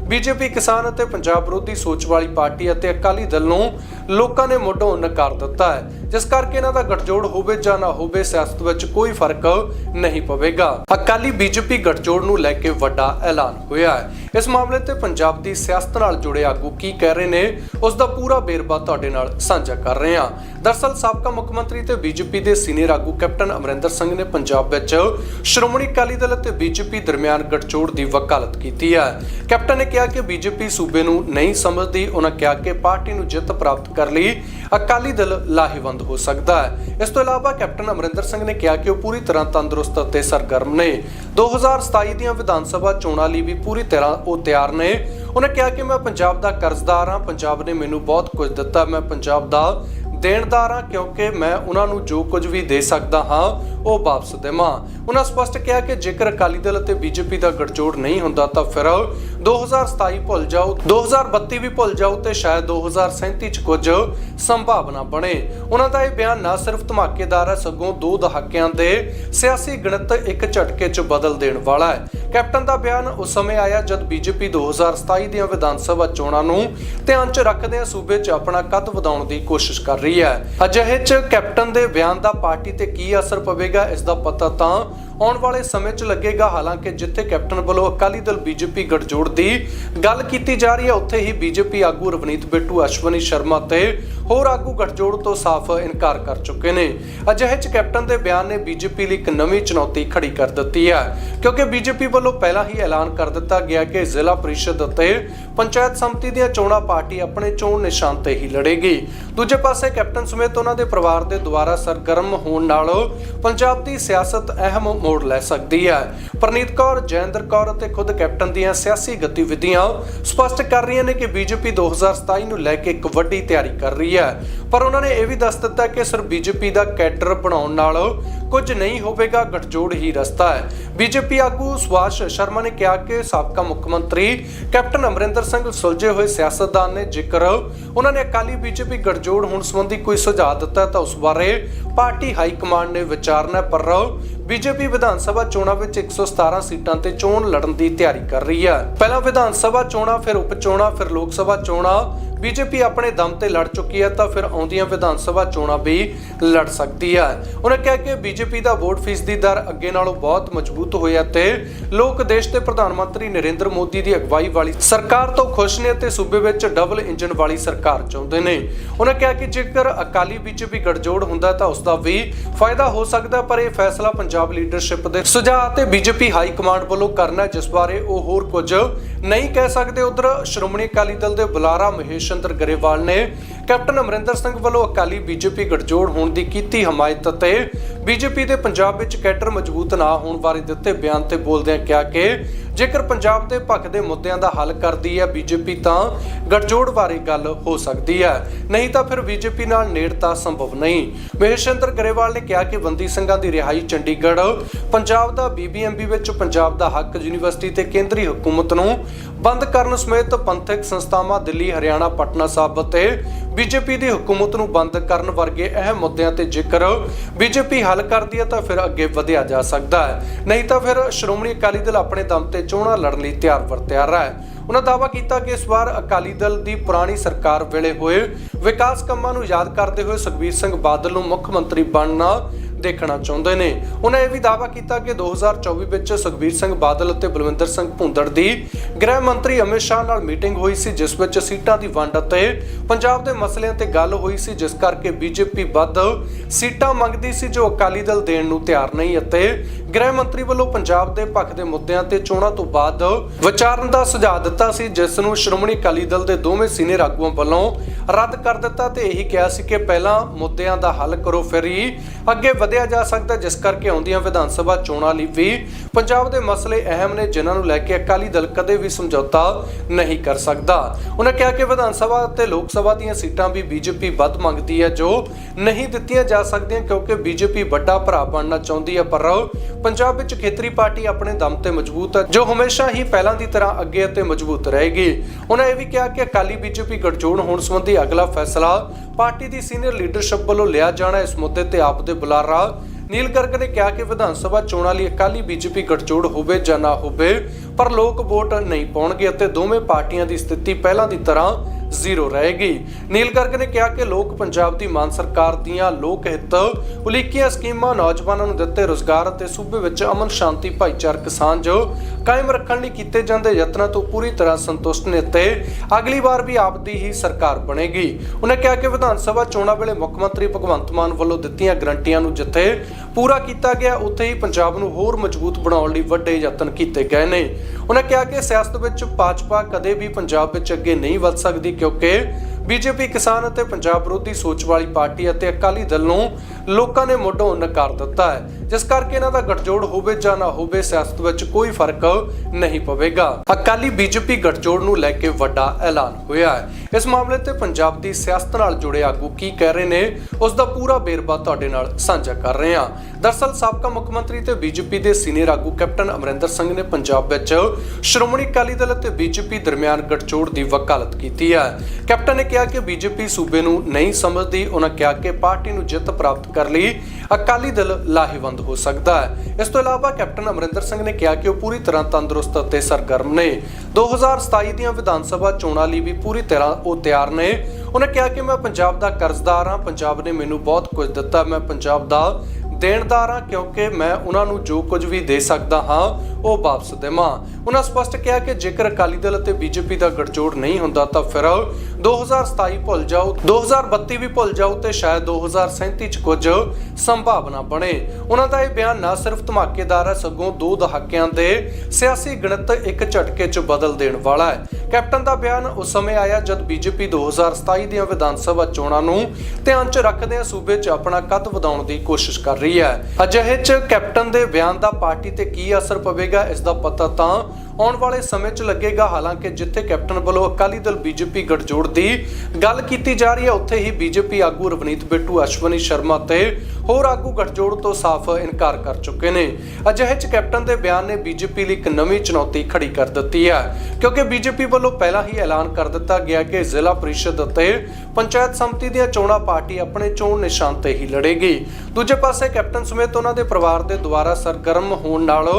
A: ਬੀਜੇਪੀ ਕਿਸਾਨ ਅਤੇ ਪੰਜਾਬ ਵਿਰੋਧੀ ਸੋਚ ਵਾਲੀ ਪਾਰਟੀ ਅਤੇ ਅਕਾਲੀ ਦਲ ਨੂੰ ਲੋਕਾਂ ਨੇ ਮੋਢੋਂ ਨਕਾਰ ਦਿੱਤਾ ਹੈ। ਜਿਸ ਕਰਕੇ ਇਹਨਾਂ ਦਾ ਗਠਜੋੜ ਹੋਵੇ ਜਾਂ ਨਾ ਹੋਵੇ, ਸਿਆਸਤ ਵਿੱਚ ਕੋਈ ਫ਼ਰਕ ਨਹੀਂ ਪਵੇਗਾ। ਅਕਾਲੀ ਬੀਜੇਪੀ ਗੱਠਜੋੜ ਨੂੰ ਲੈ ਕੇ ਵੱਡਾ ਐਲਾਨ ਹੋਇਆ ਹੈ। ਇਸ ਮਾਮਲੇ ਤੇ ਪੰਜਾਬ ਦੀ ਸਿਆਸਤ ਨਾਲ ਜੁੜੇ ਆਗੂ ਕੀ ਕਹਿ ਰਹੇ ਨੇ, ਉਸ ਦਾ ਪੂਰਾ ਵੇਰਵਾ ਤੁਹਾਡੇ ਨਾਲ ਸਾਂਝਾ ਕਰ ਰਹੇ ਹਾਂ। ਦਰਸਲ, ਸਾਬਕਾ ਮੁੱਖ ਮੰਤਰੀ ਤੇ ਬੀਜੇਪੀ ਦੇ ਸੀਨੀਅਰ ਆਗੂ ਕੈਪਟਨ ਅਮਰਿੰਦਰ ਸਿੰਘ ਨੇ ਪੰਜਾਬ ਵਿੱਚ ਸ਼੍ਰੋਮਣੀ ਅਕਾਲੀ ਦਲ ਅਤੇ ਬੀਜੇਪੀ ਦਰਮਿਆਨ ਗਠਜੋੜ ਦੀ ਵਕਾਲਤ ਕੀਤੀ ਹੈ। ਕੈਪਟਨ ਨੇ ਕਿਹਾ ਕਿ ਬੀਜੇਪੀ ਸੂਬੇ ਨੂੰ ਨਹੀਂ ਸਮਝਦੀ, ਉਹਨਾਂ ਕਿਹਾ ਕਿ ਪਾਰਟੀ ਨੂੰ ਜਿੱਤ ਪ੍ਰਾਪਤ ਕਰਨ ਲਈ ਅਕਾਲੀ ਦਲ ਲਾਹੇਵੰਦ ਹੋ ਸਕਦਾ ਹੈ। ਇਸ ਤੋਂ ਇਲਾਵਾ ਕੈਪਟਨ ਅਮਰਿੰਦਰ ਸਿੰਘ ਨੇ ਕਿਹਾ ਕਿ ਉਹ ਪੂਰੀ ਤਰ੍ਹਾਂ ਤੰਦਰੁਸਤ ਅਤੇ ਸਰਗਰਮ ਨੇ। 2027 ਦੀਆਂ ਵਿਧਾਨ ਸਭਾ ਚੋਣਾਂ ਲਈ ਵੀ ਪੂਰੀ ਤਰ੍ਹਾਂ ਉਹ ਤਿਆਰ ਨੇ। ਉਹਨੇ ਕਿਹਾ ਕਿ ਮੈਂ ਪੰਜਾਬ ਦਾ ਕਰਜ਼ਦਾਰ ਹਾਂ, ਪੰਜਾਬ ਨੇ ਮੈਨੂੰ ਬਹੁਤ ਕੁਝ ਦਿੱਤਾ, ਮੈਂ ਪੰਜਾਬ ਦਾ ਦੇਣਦਾਰ ਹਾਂ ਕਿਉਂਕਿ ਮੈਂ ਉਹਨਾਂ ਨੂੰ ਜੋ ਕੁਝ ਵੀ ਦੇ ਸਕਦਾ ਹਾਂ, ਉਹ ਵਾਪਸ ਦੇਵਾਂ। ਉਹਨਾਂ ਸਪਸ਼ਟ ਕਿਹਾ ਕਿ ਜੇਕਰ ਅਕਾਲੀ ਦਲ ਅਤੇ ਬੀਜੇਪੀ ਦਾ ਗਠਜੋੜ ਨਹੀਂ ਹੁੰਦਾ ਤਾਂ ਫਿਰ 2027 ਭੁੱਲ ਜਾਓ 2032 ਵੀ ਭੁੱਲ ਜਾਓ ਤੇ ਸ਼ਾਇਦ 2037 ਚ ਕੁਝ ਸੰਭਾਵਨਾ ਬਣੇ। ਉਹਨਾਂ ਦਾ ਇਹ ਬਿਆਨ ਨਾ ਸਿਰਫ ਧਮਾਕੇਦਾਰ ਹੈ, ਸਗੋਂ ਦੋ ਦਹਾਕਿਆਂ ਦੇ ਸਿਆਸੀ ਗਣਿਤ ਇੱਕ ਝਟਕੇ 'ਚ ਬਦਲ ਦੇਣ ਵਾਲਾ ਹੈ। ਕੈਪਟਨ ਦਾ ਬਿਆਨ ਉਸ ਸਮੇਂ ਆਇਆ ਜਦ ਬੀਜੇਪੀ 2027 ਦੀਆਂ ਵਿਧਾਨ ਸਭਾ ਚੋਣਾਂ ਨੂੰ ਧਿਆਨ 'ਚ ਰੱਖਦਿਆਂ ਸੂਬੇ 'ਚ ਆਪਣਾ ਕੱਦ ਵਧਾਉਣ ਦੀ ਕੋਸ਼ਿਸ਼ ਕਰ ਰਹੀ ਹੈ। ਅਜਿਹੇ 'ਚ ਕੈਪਟਨ ਦੇ ਬਿਆਨ ਦਾ ਪਾਰਟੀ ਤੇ ਕੀ ਅਸਰ ਪਵੇਗਾ, ਇਸ ਦਾ ਪਤਾ ਤਾਂ ਆਉਣ ਵਾਲੇ ਸਮੇਂ 'ਚ ਲੱਗੇਗਾ, ਹਾਲਾਂਕਿ ਜਿੱਥੇ ਕੈਪਟਨ ਵੱਲੋਂ ਅਕਾਲੀ ਦਲ ਬੀਜੇਪੀ ਗੱਠਜੋੜ ਦੀ ਗੱਲ ਕੀਤੀ ਜਾ ਰਹੀ ਹੈ, ਉੱਥੇ ਹੀ ਬੀਜੇਪੀ ਆਗੂ ਰਵਨੀਤ ਬਿੱਟੂ, ਅਸ਼ਵਨੀ ਸ਼ਰਮਾ ਤੇ ਹੋਰ ਆਗੂ ਗੱਠਜੋੜ ਤੋਂ ਸਾਫ਼ ਇਨਕਾਰ ਕਰ ਚੁੱਕੇ ਨੇ। ਅਜਿਹੇ 'ਚ ਕੈਪਟਨ ਦੇ ਬਿਆਨ ਨੇ ਬੀਜੇਪੀ ਲਈ ਇੱਕ ਨਵੀਂ ਚੁਣੌਤੀ ਖੜੀ ਕਰ ਦਿੱਤੀ ਹੈ, ਕਿਉਂਕਿ ਬੀਜੇਪੀ ਵੱਲੋਂ ਪਹਿਲਾਂ ਹੀ ਐਲਾਨ ਕਰ ਦਿੱਤਾ ਗਿਆ ਕਿ ਜ਼ਿਲ੍ਹਾ ਪ੍ਰੀਸ਼ਦ ਅਤੇ ਪੰਚਾਇਤ ਸਮਿਤੀ ਦੀਆਂ ਚੋਣਾਂ ਪਾਰਟੀ ਆਪਣੇ ਚੋਣ ਨਿਸ਼ਾਨ ਤੇ ਹੀ ਲੜੇਗੀ। ਦੂਜੇ ਪਾਸੇ ਕੈਪਟਨ ਸਮੇਤ ਉਹਨਾਂ ਦੇ ਪਰਿਵਾਰ ਦੇ ਦੁਆਰਾ ਸਰਗਰਮ ਹੋਣ ਨਾਲ ਪੰਜਾਬ ਦੀ ਸਿਆਸਤ ਅਹਿਮ ਮੋੜ ਲੈ ਸਕਦੀ ਹੈ। ਪ੍ਰਨੀਤ ਕੌਰ, ਜੈਂਦਰ ਕੌਰ ਅਤੇ ਖੁਦ ਕੈਪਟਨ ਦੀਆਂ ਸਿਆਸੀ ਗਤੀਵਿਧੀਆਂ ਸਪਸ਼ਟ ਕਰ ਰਹੀਆਂ ਨੇ ਕਿ ਬੀਜੇਪੀ 2027 ਨੂੰ ਲੈ ਕੇ ਇੱਕ ਵੱਡੀ ਤਿਆਰੀ ਕਰ ਰਹੀ ਹੈ। ਪਰ ਉਹਨਾਂ ਨੇ ਇਹ ਵੀ ਦੱਸ ਦਿੱਤਾ ਕਿ ਸਿਰ ਬੀਜੇਪੀ ਦਾ ਕੈਡਰ ਬਣਾਉਣ ਨਾਲ ਕੁਝ ਨਹੀਂ ਹੋਵੇਗਾ, ਗੱਠਜੋੜ ਹੀ ਰਸਤਾ ਹੈ। ਬੀਜੇਪੀ ਆਗੂ ਸੁਭਾਸ਼ ਸ਼ਰਮਾ ਨੇ ਕਿਹਾ ਕਿ ਸਾਬਕਾ ਮੁੱਖ ਮੰਤਰੀ ਕੈਪਟਨ ਅਮਰਿੰਦਰ ਸਿੰਘ ਸੁਲਝੇ ਹੋਏ ਸਿਆਸਤਦਾਨ ਨੇ ਜੇਕਰ ਉਹਨਾਂ ਨੇ ਅਕਾਲੀ ਬੀਜੇਪੀ ਗਠਜੋੜ ਹੋਣ ਸੰਬੰਧੀ ਕੋਈ ਸੁਝਾਅ ਦਿੱਤਾ ਤਾਂ ਉਸ ਬਾਰੇ ਪਾਰਟੀ ਹਾਈ ਕਮਾਂਡ ਨੇ ਵਿਚਾਰਨਾ ਪਰ ਬੀਜੇਪੀ ਵਿਧਾਨ ਸਭਾ ਚੋਣਾਂ ਵਿੱਚ 117 ਸੀਟਾਂ ਤੇ ਚੋਣ ਲੜਨ ਦੀ ਤਿਆਰੀ ਕਰ ਰਹੀ ਹੈ। ਪਹਿਲਾਂ ਵਿਧਾਨ ਸਭਾ ਚੋਣਾਂ, ਫਿਰ ਉਪ ਚੋਣਾਂ, ਫਿਰ ਲੋਕ ਸਭਾ ਚੋਣਾਂ ਬੀਜੇਪੀ ਆਪਣੇ ਦਮ ਤੇ ਲੜ ਚੁੱਕੀ ਹੈ ਤਾਂ ਫਿਰ ਆਉਂਦੀਆਂ ਵਿਧਾਨ ਸਭਾ ਚੋਣਾਂ ਵੀ ਲੜ ਸਕਦੀ ਹੈ। ਉਹਨਾਂ ਕਿਹਾ ਕਿ ਬੀਜੇਪੀ ਦਾ ਵੋਟ ਫੀਸਦੀ ਦਰ ਅੱਗੇ ਨਾਲੋਂ ਬਹੁਤ ਮਜ਼ਬੂਤ ਹੋਇਆ ਤੇ ਲੋਕ ਦੇਸ਼ ਦੇ ਪ੍ਰਧਾਨ ਮੰਤਰੀ ਨਰਿੰਦਰ ਮੋਦੀ ਦੀ ਅਗਵਾਈ ਵਾਲੀ ਸਰਕਾਰ ਤੋਂ ਖੁਸ਼ ਨੇ ਤੇ ਸੂਬੇ ਵਿੱਚ ਡਬਲ ਇੰਜਨ ਵਾਲੀ ਸਰਕਾਰ ਚਾਹੁੰਦੇ ਨੇ। ਉਹਨਾਂ ਕਿਹਾ ਕਿ ਜੇਕਰ ਅਕਾਲੀ ਬੀਜੇਪੀ ਗੱਠਜੋੜ ਹੁੰਦਾ ਤਾਂ ਉਸ ਦਾ ਵੀ ਫਾਇਦਾ ਹੋ ਸਕਦਾ, ਪਰ ਇਹ ਫੈਸਲਾ ਪੰਜਾਬ ਲੀਡਰਸ਼ਿਪ ਦੇ ਸੁਝਾਅ ਤੇ ਬੀਜੇਪੀ ਹਾਈ ਕਮਾਂਡ ਵੱਲੋਂ ਕਰਨਾ ਜਿਸ ਬਾਰੇ ਉਹ ਹੋਰ ਕੁਝ ਨਹੀਂ ਕਹਿ ਸਕਦੇ। ਉਧਰ ਸ਼੍ਰੋਮਣੀ ਅਕਾਲੀ ਦਲ ਦੇ ਬੁਲਾਰਾ ਮਹੇਸ਼ ਚੰਦਰ ਗਰੇਵਾਲ ਨੇ ਕੈਪਟਨ ਅਮਰਿੰਦਰ ਸਿੰਘ ਵੱਲੋਂ ਅਕਾਲੀ ਬੀਜੇਪੀ ਗੱਠਜੋੜ ਹੋਣ ਦੀ ਕੀਤੀ ਹਮਾਇਤ ਅਤੇ ਬੀਜੇਪੀ ਦੇ ਪੰਜਾਬ ਵਿੱਚ ਕੈਡਰ ਮਜ਼ਬੂਤ ਨਾ ਹੋਣ ਬਾਰੇ ਦਿੱਤੇ ਬਿਆਨ ਤੇ ਬੋਲਦਿਆਂ ਕਿਹਾ ਕਿ ਜੇਕਰ ਪੰਜਾਬ ਦੇ ਭੱਖ ਦੇ ਮੁੱਦਿਆਂ ਦਾ ਹੱਲ ਕਰਦੀ ਹੈ ਬੀਜੇਪੀ ਤਾਂ ਗੱਠਜੋੜ ਬਾਰੇ ਗੱਲ ਹੋ ਸਕਦੀ ਹੈ। ਨਹੀਂ ਤਾਂ ਫਿਰ ਬੀਜੇਪੀ ਨਾਲ ਨੇੜਤਾ ਸੰਭਵ ਨਹੀਂ। ਮਹੇਸ਼ੰਦਰ ਗਰੇਵਾਲ ਨੇ ਕਿਹਾ ਕਿ ਬੰਦੀ ਸਿੰਘਾਂ ਦੀ ਰਿਹਾਈ ਚੰਡੀਗੜ੍ਹ, ਪੰਜਾਬ ਦਾ ਬੀਬੀਐਮਬੀ ਵਿੱਚ ਪੰਜਾਬ ਦਾ ਹੱਕ ਯੂਨੀਵਰਸਿਟੀ ਤੇ ਕੇਂਦਰੀ ਹਕੂਮਤ ਨੂੰ ਬੰਦ ਕਰਨ ਸਮੇਤ ਪੰਥਕ ਸੰਸਥਾਵਾਂ ਦਿੱਲੀ, ਹਰਿਆਣਾ, ਪਟਨਾ ਸਾਹਿਬ ਅਤੇ ਬੀਜੇਪੀ ਦੀ ਹਕੂਮਤ ਨੂੰ ਬੰਦ ਕਰਨ ਵਰਗੇ ਅਹਿਮ ਮੁੱਦਿਆਂ ਤੇ ਜੇਕਰ ਬੀਜੇਪੀ ਹੱਲ ਕਰਦੀ ਹੈ ਤਾਂ ਫਿਰ ਅੱਗੇ ਵਧਿਆ ਜਾ ਸਕਦਾ ਹੈ। ਨਹੀਂ ਤਾਂ ਫਿਰ ਸ਼੍ਰੋਮਣੀ ਅਕਾਲੀ ਦਲ ਆਪਣੇ ਦਮ ਤੇ ਚੋਣਾਂ ਲੜਨ ਲਈ ਤਿਆਰ ਵਰ ਤਿਆਰ ਹੈ। ਉਹਨਾਂ ਦਾਅਵਾ ਕੀਤਾ ਕਿ ਇਸ ਵਾਰ ਅਕਾਲੀ ਦਲ ਦੀ ਪੁਰਾਣੀ ਸਰਕਾਰ ਵੇਲੇ ਹੋਏ ਵਿਕਾਸ ਕੰਮਾਂ ਨੂੰ ਯਾਦ ਕਰਦੇ ਹੋਏ ਸੁਖਬੀਰ ਸਿੰਘ ਬਾਦਲ ਨੂੰ ਮੁੱਖ ਮੰਤਰੀ ਬਣਨਾ ਦੇਖਣਾ ਚਾਹੁੰਦੇ ਨੇ। ਉਹਨਾਂ ਇਹ ਵੀ ਦਾਅਵਾ ਕੀਤਾ ਕਿ 2024 ਵਿੱਚ ਸੁਖਬੀਰ ਸਿੰਘ ਬਾਦਲ ਅਤੇ ਬਲਵਿੰਦਰ ਸਿੰਘ ਭੁੰਦੜ ਦੀ ਗ੍ਰਹਿ ਮੰਤਰੀ ਅਮਿਤ ਸ਼ਾਹ ਨਾਲ ਮੀਟਿੰਗ ਹੋਈ ਸੀ, ਜਿਸ ਵਿੱਚ ਸੀਟਾਂ ਦੀ ਵੰਡ ਅਤੇ ਪੰਜਾਬ ਦੇ ਮਸਲਿਆਂ ਤੇ ਗੱਲ ਹੋਈ ਸੀ, ਜਿਸ ਕਰਕੇ ਬੀਜੇਪੀ ਵੱਧ ਸੀਟਾਂ ਮੰਗਦੀ ਸੀ, ਜੋ ਅਕਾਲੀ ਦਲ ਦੇਣ ਨੂੰ ਤਿਆਰ ਨਹੀਂ ਅਤੇ ਗ੍ਰਹਿ ਮੰਤਰੀ ਵੱਲੋਂ ਪੰਜਾਬ ਦੇ ਪੱਖ ਦੇ ਮੁੱਦਿਆਂ ਤੇ ਚੋਣਾਂ ਤੋਂ ਬਾਅਦ ਵਿਚਾਰਨ ਦਾ ਸੁਝਾਅ ਦਿੱਤਾ ਸੀ, ਜਿਸ ਨੂੰ ਸ਼੍ਰੋਮਣੀ ਅਕਾਲੀ ਦਲ ਦੇ ਦੋਵੇਂ ਸੀਨੀਅਰ ਆਗੂਆਂ ਵੱਲੋਂ ਰੱਦ ਕਰ ਦਿੱਤਾ ਤੇ ਇਹੀ ਕਿਹਾ ਸੀ ਕਿ ਪਹਿਲਾਂ ਮੁੱਦਿਆਂ ਦਾ ਹੱਲ ਕਰੋ, ਫਿਰ ਹੀ ਅੱਗੇ ਵਧਿਆ ਜਾ ਸਕਦਾ, ਜਿਸ ਕਰਕੇ ਆਉਂਦੀਆਂ ਵਿਧਾਨ ਸਭਾ ਚੋਣਾਂ ਲਈ ਵੀ ਪੰਜਾਬ ਦੇ ਮਸਲੇ ਅਹਿਮ ਨੇ, ਜਿਨ੍ਹਾਂ ਨੂੰ ਲੈ ਕੇ ਅਕਾਲੀ ਦਲ ਕਦੇ ਵੀ ਸਮਝੌਤਾ ਨਹੀਂ ਕਰ ਸਕਦਾ। ਉਹਨਾਂ ਕਿਹਾ ਕਿ ਵਿਧਾਨ ਸਭਾ ਤੇ ਲੋਕ ਸਭਾ ਦੀਆਂ ਸੀਟਾਂ ਵੀ ਬੀਜੇਪੀ ਵੱਧ ਮੰਗਦੀ ਹੈ, ਜੋ ਨਹੀਂ ਦਿੱਤੀਆਂ ਜਾ ਸਕਦੀਆਂ, ਕਿਉਂਕਿ ਬੀਜੇਪੀ ਵੱਡਾ ਭਰਾ ਬਣਨਾ ਚਾਹੁੰਦੀ ਹੈ, ਪਰ ਪੰਜਾਬ ਵਿੱਚ ਖੇਤਰੀ ਪਾਰਟੀ ਆਪਣੇ ਦਮ ਤੇ ਮਜ਼ਬੂਤ ਹੈ, ਜੋ ਹਮੇਸ਼ਾ ਹੀ ਪਹਿਲਾਂ ਦੀ ਤਰ੍ਹਾਂ ਅੱਗੇ ਅਤੇ ਮਜ਼ਬੂਤ ਰਹੇਗੀ। ਉਹਨਾਂ ਇਹ ਵੀ ਕਿਹਾ ਕਿ ਅਕਾਲੀ ਬੀਜੇਪੀ ਗੱਠਜੋੜ ਹੋਣ ਸੰਬੰਧੀ ਅਗਲਾ ਫੈਸਲਾ ਪਾਰਟੀ ਦੀ ਸੀਨੀਅਰ ਲੀਡਰਸ਼ਿਪ ਵੱਲੋਂ ਲਿਆ ਜਾਣਾ ਇਸ ਮੁੱਦੇ ਤੇ ਆਪ ਦੇ ਬੁਲਾਰਾ। ਨੀਲ ਗਰਗ ਨੇ ਕਿਹਾ ਕਿ ਵਿਧਾਨ ਸਭਾ ਚੋਣਾਂ ਲਈ ਅਕਾਲੀ ਬੀਜੇਪੀ ਗਠਜੋੜ ਹੋਵੇ ਜਾਂ ਨਾ ਹੋਵੇ, ਪਰ ਲੋਕ ਵੋਟ ਨਹੀਂ ਪਾਉਣਗੇ ਅਤੇ ਦੋਵੇਂ ਪਾਰਟੀਆਂ ਦੀ ਸਥਿਤੀ ਪਹਿਲਾਂ ਦੀ ਤਰ੍ਹਾਂ ਜ਼ੀਰੋ ਰਹੇਗੀ ਨੀਲ ਗਰਗ ਨੇ ਕਿਹਾ ਕਿ ਲੋਕ ਪੰਜਾਬ ਦੀ ਮਾਨ ਸਰਕਾਰ ਦੀਆਂ ਲੋਕ ਹਿੱਤ ਉਲੀਕੀਆਂ ਸਕੀਮਾਂ ਨੌਜਵਾਨਾਂ ਨੂੰ ਦਿੱਤੇ ਰੋਜ਼ਗਾਰ ਅਤੇ ਸੂਬੇ ਵਿੱਚ ਅਮਨ ਸ਼ਾਂਤੀ, ਭਾਈਚਾਰਕ ਸਾਂਝ ਕਾਇਮ ਰੱਖਣ ਲਈ ਕੀਤੇ ਜਾਂਦੇ ਯਤਨਾਂ ਤੋਂ ਪੂਰੀ ਤਰ੍ਹਾਂ ਸੰਤੁਸ਼ਟ ਨੇ ਤੇ ਅਗਲੀ ਵਾਰ ਵੀ ਆਪ ਦੀ ਹੀ ਸਰਕਾਰ ਬਣੇਗੀ। ਉਹਨਾਂ ਕਿਹਾ ਕਿ ਵਿਧਾਨ ਸਭਾ ਚੋਣਾਂ ਵੇਲੇ ਮੁੱਖ ਮੰਤਰੀ ਭਗਵੰਤ ਮਾਨ ਵੱਲੋਂ ਦਿੱਤੀਆਂ ਗਰੰਟੀਆਂ ਨੂੰ ਜਿੱਥੇ ਪੂਰਾ ਕੀਤਾ ਗਿਆ, ਉੱਥੇ ਹੀ ਪੰਜਾਬ ਨੂੰ ਹੋਰ ਮਜ਼ਬੂਤ ਬਣਾਉਣ ਲਈ ਵੱਡੇ ਯਤਨ ਕੀਤੇ ਗਏ ਨੇ। ਉਹਨਾਂ ਕਿਹਾ ਕਿ ਸਿਆਸਤ ਵਿੱਚ ਭਾਜਪਾ ਕਦੇ ਵੀ ਪੰਜਾਬ ਵਿੱਚ ਅੱਗੇ ਨਹੀਂ ਵੱਧ ਸਕਦੀ ਕਿਉਂਕਿ ਬੀਜੇਪੀ, ਕਿਸਾਨ ਅਤੇ ਪੰਜਾਬ ਵਿਰੋਧੀ ਸੋਚ ਵਾਲੀ ਪਾਰਟੀ ਅਤੇ ਅਕਾਲੀ ਦਲ ਨੂੰ ਲੋਕਾਂ ਨੇ ਮੋਢੋਂ ਨਕਾਰ ਦਿੱਤਾ ਹੈ। ਜਿਸ ਕਰਕੇ ਇਹਨਾਂ ਦਾ ਗੱਠਜੋੜ ਹੋਵੇ ਜਾਂ ਨਾ ਹੋਵੇ, ਸਿਆਸਤ ਵਿੱਚ ਕੋਈ ਫ਼ਰਕ ਨਹੀਂ ਪਵੇਗਾ। ਅਕਾਲੀ ਬੀਜੇਪੀ ਗੱਠਜੋੜ ਨੂੰ ਲੈ ਕੇ ਵੱਡਾ ਐਲਾਨ ਹੋਇਆ ਹੈ। ਇਸ ਮਾਮਲੇ ਤੇ ਪੰਜਾਬ ਦੀ ਸਿਆਸਤ ਨਾਲ ਜੁੜੇ ਆਗੂ ਕੀ ਕਹਿ ਰਹੇ ਨੇ, ਉਸ ਦਾ ਪੂਰਾ ਬੇਰਬਾ ਤੁਹਾਡੇ ਨਾਲ ਸਾਂਝਾ ਕਰ ਰਹੇ ਹਾਂ। ਦਰਸਲ, ਸਾਬਕਾ ਮੁੱਖ ਮੰਤਰੀ ਤੇ ਬੀਜੇਪੀ ਦੇ ਸੀਨੀਅਰ ਆਗੂ ਕੈਪਟਨ ਅਮਰਿੰਦਰ ਸਿੰਘ ਨੇ ਪੰਜਾਬ ਵਿੱਚ ਸ਼੍ਰੋਮਣੀ ਅਕਾਲੀ ਦਲ ਅਤੇ ਬੀਜੇਪੀ ਦਰਮਿਆਨ ਗਠਜੋੜ ਦੀ ਵਕਾਲਤ ਕੀਤੀ ਹੈ। ਕੈਪਟਨ ਨੇ ਕਿਹਾ ਕਿ ਬੀਜੇਪੀ ਸੂਬੇ ਨੂੰ ਨਹੀਂ ਸਮਝਦੀ, ਉਹਨਾਂ ਕਿਹਾ ਕਿ ਪਾਰਟੀ ਨੂੰ ਜਿੱਤ ਪ੍ਰਾਪਤ ਕਰ ਲਈ ਅਕਾਲੀ ਦਲ ਲਾਹੇਵੰਦ ਹੋ ਸਕਦਾ ਹੈ। ਇਸ ਤੋਂ ਇਲਾਵਾ ਕੈਪਟਨ ਅਮਰਿੰਦਰ ਸਿੰਘ ਨੇ ਕਿਹਾ ਕਿ ਉਹ ਪੂਰੀ ਤਰ੍ਹਾਂ ਤੰਦਰੁਸਤ ਅਤੇ ਸਰਗਰਮ ਨੇ। 2027 ਦੀਆਂ ਵਿਧਾਨ ਸਭਾ ਚੋਣਾਂ ਲਈ ਵੀ ਪੂਰੀ ਤਰ੍ਹਾਂ ਉਹ ਤਿਆਰ ਨੇ। ਉਹਨਾਂ ਕਿਹਾ ਕਿ ਮੈਂ ਪੰਜਾਬ ਦਾ ਕਰਜ਼ਦਾਰ ਹਾਂ, ਪੰਜਾਬ ਨੇ ਮੈਨੂੰ ਬਹੁਤ ਕੁਝ ਦਿੱਤਾ, ਮੈਂ ਪੰਜਾਬ ਦਾ ਦੇਣਦਾਰ ਹਾਂ ਕਿਉਂਕਿ ਮੈਂ ਉਹਨਾਂ ਨੂੰ ਜੋ ਕੁਝ ਵੀ ਦੇ ਸਕਦਾ ਹਾਂ, ਉਹ ਵਾਪਸ ਦੇਵਾਂ। ਉਹਨਾਂ ਸਪਸ਼ਟ ਕਿਹਾ ਕਿ ਜੇਕਰ ਅਕਾਲੀ ਦਲ ਅਤੇ ਬੀਜੇਪੀ ਦਾ ਗੱਠਜੋੜ ਨਹੀਂ ਹੁੰਦਾ ਤਾਂ ਫਿਰ 2027 ਭੁੱਲ ਜਾਓ 2032 ਵੀ ਭੁੱਲ ਜਾਓ ਤੇ ਸ਼ਾਇਦ 2037 ਚ ਕੁਝ ਸੰਭਾਵਨਾ ਬਣੇ। ਉਹਨਾਂ ਦਾ ਇਹ ਬਿਆਨ ਨਾ ਸਿਰਫ ਧਮਾਕੇਦਾਰ ਹੈ, ਸਗੋਂ ਦੋ ਦਹਾਕਿਆਂ ਦੇ ਸਿਆਸੀ ਗਣਿਤ ਇੱਕ ਝਟਕੇ ਚ ਬਦਲ ਦੇਣ ਵਾਲਾ ਹੈ। ਕੈਪਟਨ ਦਾ ਬਿਆਨ ਉਸ ਸਮੇਂ ਆਇਆ ਜਦ ਬੀਜੇਪੀ 2027 ਦੀਆਂ ਵਿਧਾਨ ਸਭਾ ਚੋਣਾਂ ਨੂੰ ਧਿਆਨ 'ਚ ਰੱਖਦਿਆਂ ਸੂਬੇ 'ਚ ਆਪਣਾ ਕੱਦ ਵਧਾਉਣ ਦੀ ਕੋਸ਼ਿਸ਼ ਕਰ ਰਹੀ ਹੈ। ਅਜਿਹੇ 'ਚ ਕੈਪਟਨ ਦੇ ਬਿਆਨ ਦਾ ਪਾਰਟੀ ਤੇ ਕੀ ਅਸਰ ਪਵੇਗਾ, ਇਸ ਦਾ ਪਤਾ ਤਾਂ ਆਉਣ ਵਾਲੇ ਸਮੇਂ 'ਚ ਲੱਗੇਗਾ, ਹਾਲਾਂਕਿ ਜਿੱਥੇ ਕੈਪਟਨ ਵੱਲੋਂ ਅਕਾਲੀ ਦਲ ਬੀਜੇਪੀ ਗੱਠਜੋੜ ਦੀ ਗੱਲ ਕੀਤੀ ਜਾ ਰਹੀ ਹੈ, ਉੱਥੇ ਹੀ ਬੀਜੇਪੀ ਆਗੂ ਰਵਨੀਤ ਬਿੱਟੂ, ਅਸ਼ਵਨੀ ਸ਼ਰਮਾ ਤੇ ਹੋਰ ਆਗੂ ਗੱਠਜੋੜ ਤੋਂ ਸਾਫ਼ ਇਨਕਾਰ ਕਰ ਚੁੱਕੇ ਨੇ। ਅਜਿਹੇ 'ਚ ਕੈਪਟਨ ਦੇ ਬਿਆਨ ਨੇ ਬੀਜੇਪੀ ਲਈ ਇੱਕ ਨਵੀਂ ਚੁਣੌਤੀ ਖੜੀ ਕਰ ਦਿੱਤੀ ਹੈ। ਕਿਉਂਕਿ ਬੀਜੇਪੀ ਵੱਲੋਂ ਪਹਿਲਾਂ ਹੀ ਐਲਾਨ ਕਰ ਦਿੱਤਾ ਗਿਆ ਕਿ ਜ਼ਿਲ੍ਹਾ ਪ੍ਰੀਸ਼ਦ ਅਤੇ ਪੰਚਾਇਤ ਸਮਿਤੀ ਦੀਆਂ ਚੋਣਾਂ ਪਾਰਟੀ ਆਪਣੇ ਚੋਣ ਨਿਸ਼ਾਨ ਤੇ ਹੀ ਲੜੇਗੀ। ਦੂਜੇ ਪਾਸੇ ਕੈਪਟਨ ਸਮੇਤ ਉਹਨਾਂ ਦੇ ਪਰਿਵਾਰ ਦੇ ਦੁਆਰਾ ਸਰਗਰਮ ਹੋਣ ਨਾਲ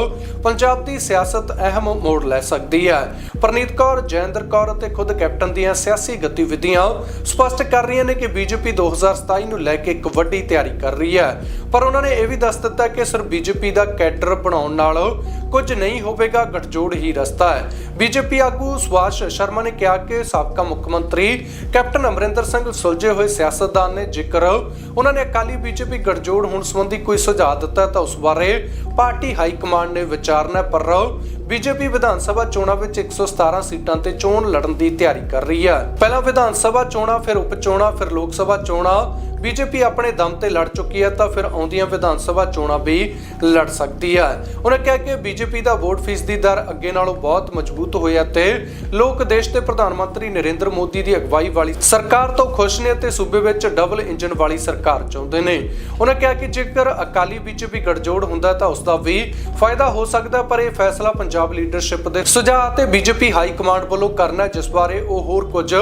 A: ਪੰਜਾਬ ਦੀ ਸਿਆਸਤ ਅਹਿਮ ਮੋੜ ਲੈ ਸਕਦੀ ਹੈ। ਪ੍ਰਨੀਤ ਕੌਰ, ਜੈਂਦਰ ਕੌਰ ਅਤੇ ਖੁਦ ਕੈਪਟਨ ਦੀਆਂ ਸਿਆਸੀ ਗਤੀਵਿਧੀਆਂ ਸਪਸ਼ਟ ਕਰ ਰਹੀਆਂ ਨੇ ਕਿ ਬੀਜੇਪੀ 2027 ਨੂੰ ਲੈ ਕੇ ਇੱਕ ਵੱਡੀ ਤਿਆਰੀ ਕਰ ਰਹੀ ਹੈ। ਪਰ ਉਹਨਾਂ ਨੇ ਇਹ ਵੀ ਦੱਸ ਦਿੱਤਾ ਕਿ ਸਿਰ ਬੀਜੇਪੀ ਦਾ ਕੈਡਰ ਬਣਾਉਣ ਨਾਲ ਕੁਝ ਨਹੀਂ ਹੋਵੇਗਾ, ਗੱਠਜੋੜ ਹੀ ਰਸਤਾ ਹੈ। ਬੀਜੇਪੀ ਆਗੂ ਸੁਭਾਸ਼ ਸ਼ਰਮਾ ਨੇ ਕਿਹਾ ਕਿ ਸਾਬਕਾ ਮੁੱਖ ਮੰਤਰੀ ਕੈਪਟਨ ਅਮਰਿੰਦਰ ਸਿੰਘ ਸੁਲਝੇ ਹੋਏ ਸਿਆਸਤਦਾਨ ਨੇ ਜੇਕਰ ਉਹਨਾਂ ਨੇ ਅਕਾਲੀ ਬੀਜੇਪੀ ਗਠਜੋੜ ਹੋਣ ਸੰਬੰਧੀ ਕੋਈ ਸੁਝਾਅ ਦਿੱਤਾ ਤਾਂ ਉਸ ਬਾਰੇ ਪਾਰਟੀ ਹਾਈ ਕਮਾਂਡ ਨੇ ਵਿਚਾਰਨਾ ਹੈ, ਪਰ ਬੀਜੇਪੀ ਵਿਧਾਨ ਸਭਾ ਚੋਣਾਂ ਵਿੱਚ 117 ਸੀਟਾਂ ਤੇ ਚੋਣ ਲੜਨ ਦੀ ਤਿਆਰੀ ਕਰ ਰਹੀ ਹੈ। ਪਹਿਲਾਂ ਵਿਧਾਨ ਸਭਾ ਚੋਣਾਂ ਫਿਰ ਉਪ ਚੋਣਾਂ ਫਿਰ ਲੋਕ ਸਭਾ ਚੋਣਾਂ। ਬੀਜੇਪੀ ਆਪਣੇ ਦਮ ਤੇ ਲੜ ਚੁੱਕੀ ਹੈ ਤਾਂ ਫਿਰ ਆਉਂਦੀਆਂ ਵਿਧਾਨ ਸਭਾ ਚੋਣਾਂ ਵੀ ਲੜ ਸਕਦੀ ਹੈ। ਉਹਨਾਂ ਕਿਹਾ ਕਿ ਬੀਜੇਪੀ ਦਾ ਵੋਟ ਫੀਸਦੀ ਦਰ ਅੱਗੇ ਨਾਲੋਂ ਬਹੁਤ ਮਜ਼ਬੂਤ ਹੋਇਆ ਤੇ ਲੋਕ ਦੇਸ਼ ਦੇ ਪ੍ਰਧਾਨ ਮੰਤਰੀ ਨਰਿੰਦਰ ਮੋਦੀ ਦੀ ਅਗਵਾਈ ਵਾਲੀ ਸਰਕਾਰ ਤੋਂ ਖੁਸ਼ ਨੇ ਤੇ ਸੂਬੇ ਵਿੱਚ ਡਬਲ ਇੰਜਨ ਵਾਲੀ ਸਰਕਾਰ ਚਾਹੁੰਦੇ ਨੇ। ਉਹਨਾਂ ਕਿਹਾ ਕਿ ਜੇਕਰ ਅਕਾਲੀ ਬੀਜੇਪੀ ਗੜਜੋੜ ਹੁੰਦਾ ਤਾਂ ਉਸ ਦਾ ਵੀ ਫਾਇਦਾ ਹੋ ਸਕਦਾ, ਪਰ ਇਹ ਫੈਸਲਾ ਪੰਜਾਬ ਲੀਡਰਸ਼ਿਪ ਦੇ ਸੁਝਾਅ ਤੇ ਬੀਜੇਪੀ ਹਾਈ ਕਮਾਂਡ ਵੱਲੋਂ ਕਰਨਾ ਜਿਸ ਬਾਰੇ ਉਹ ਹੋਰ ਕੁਝ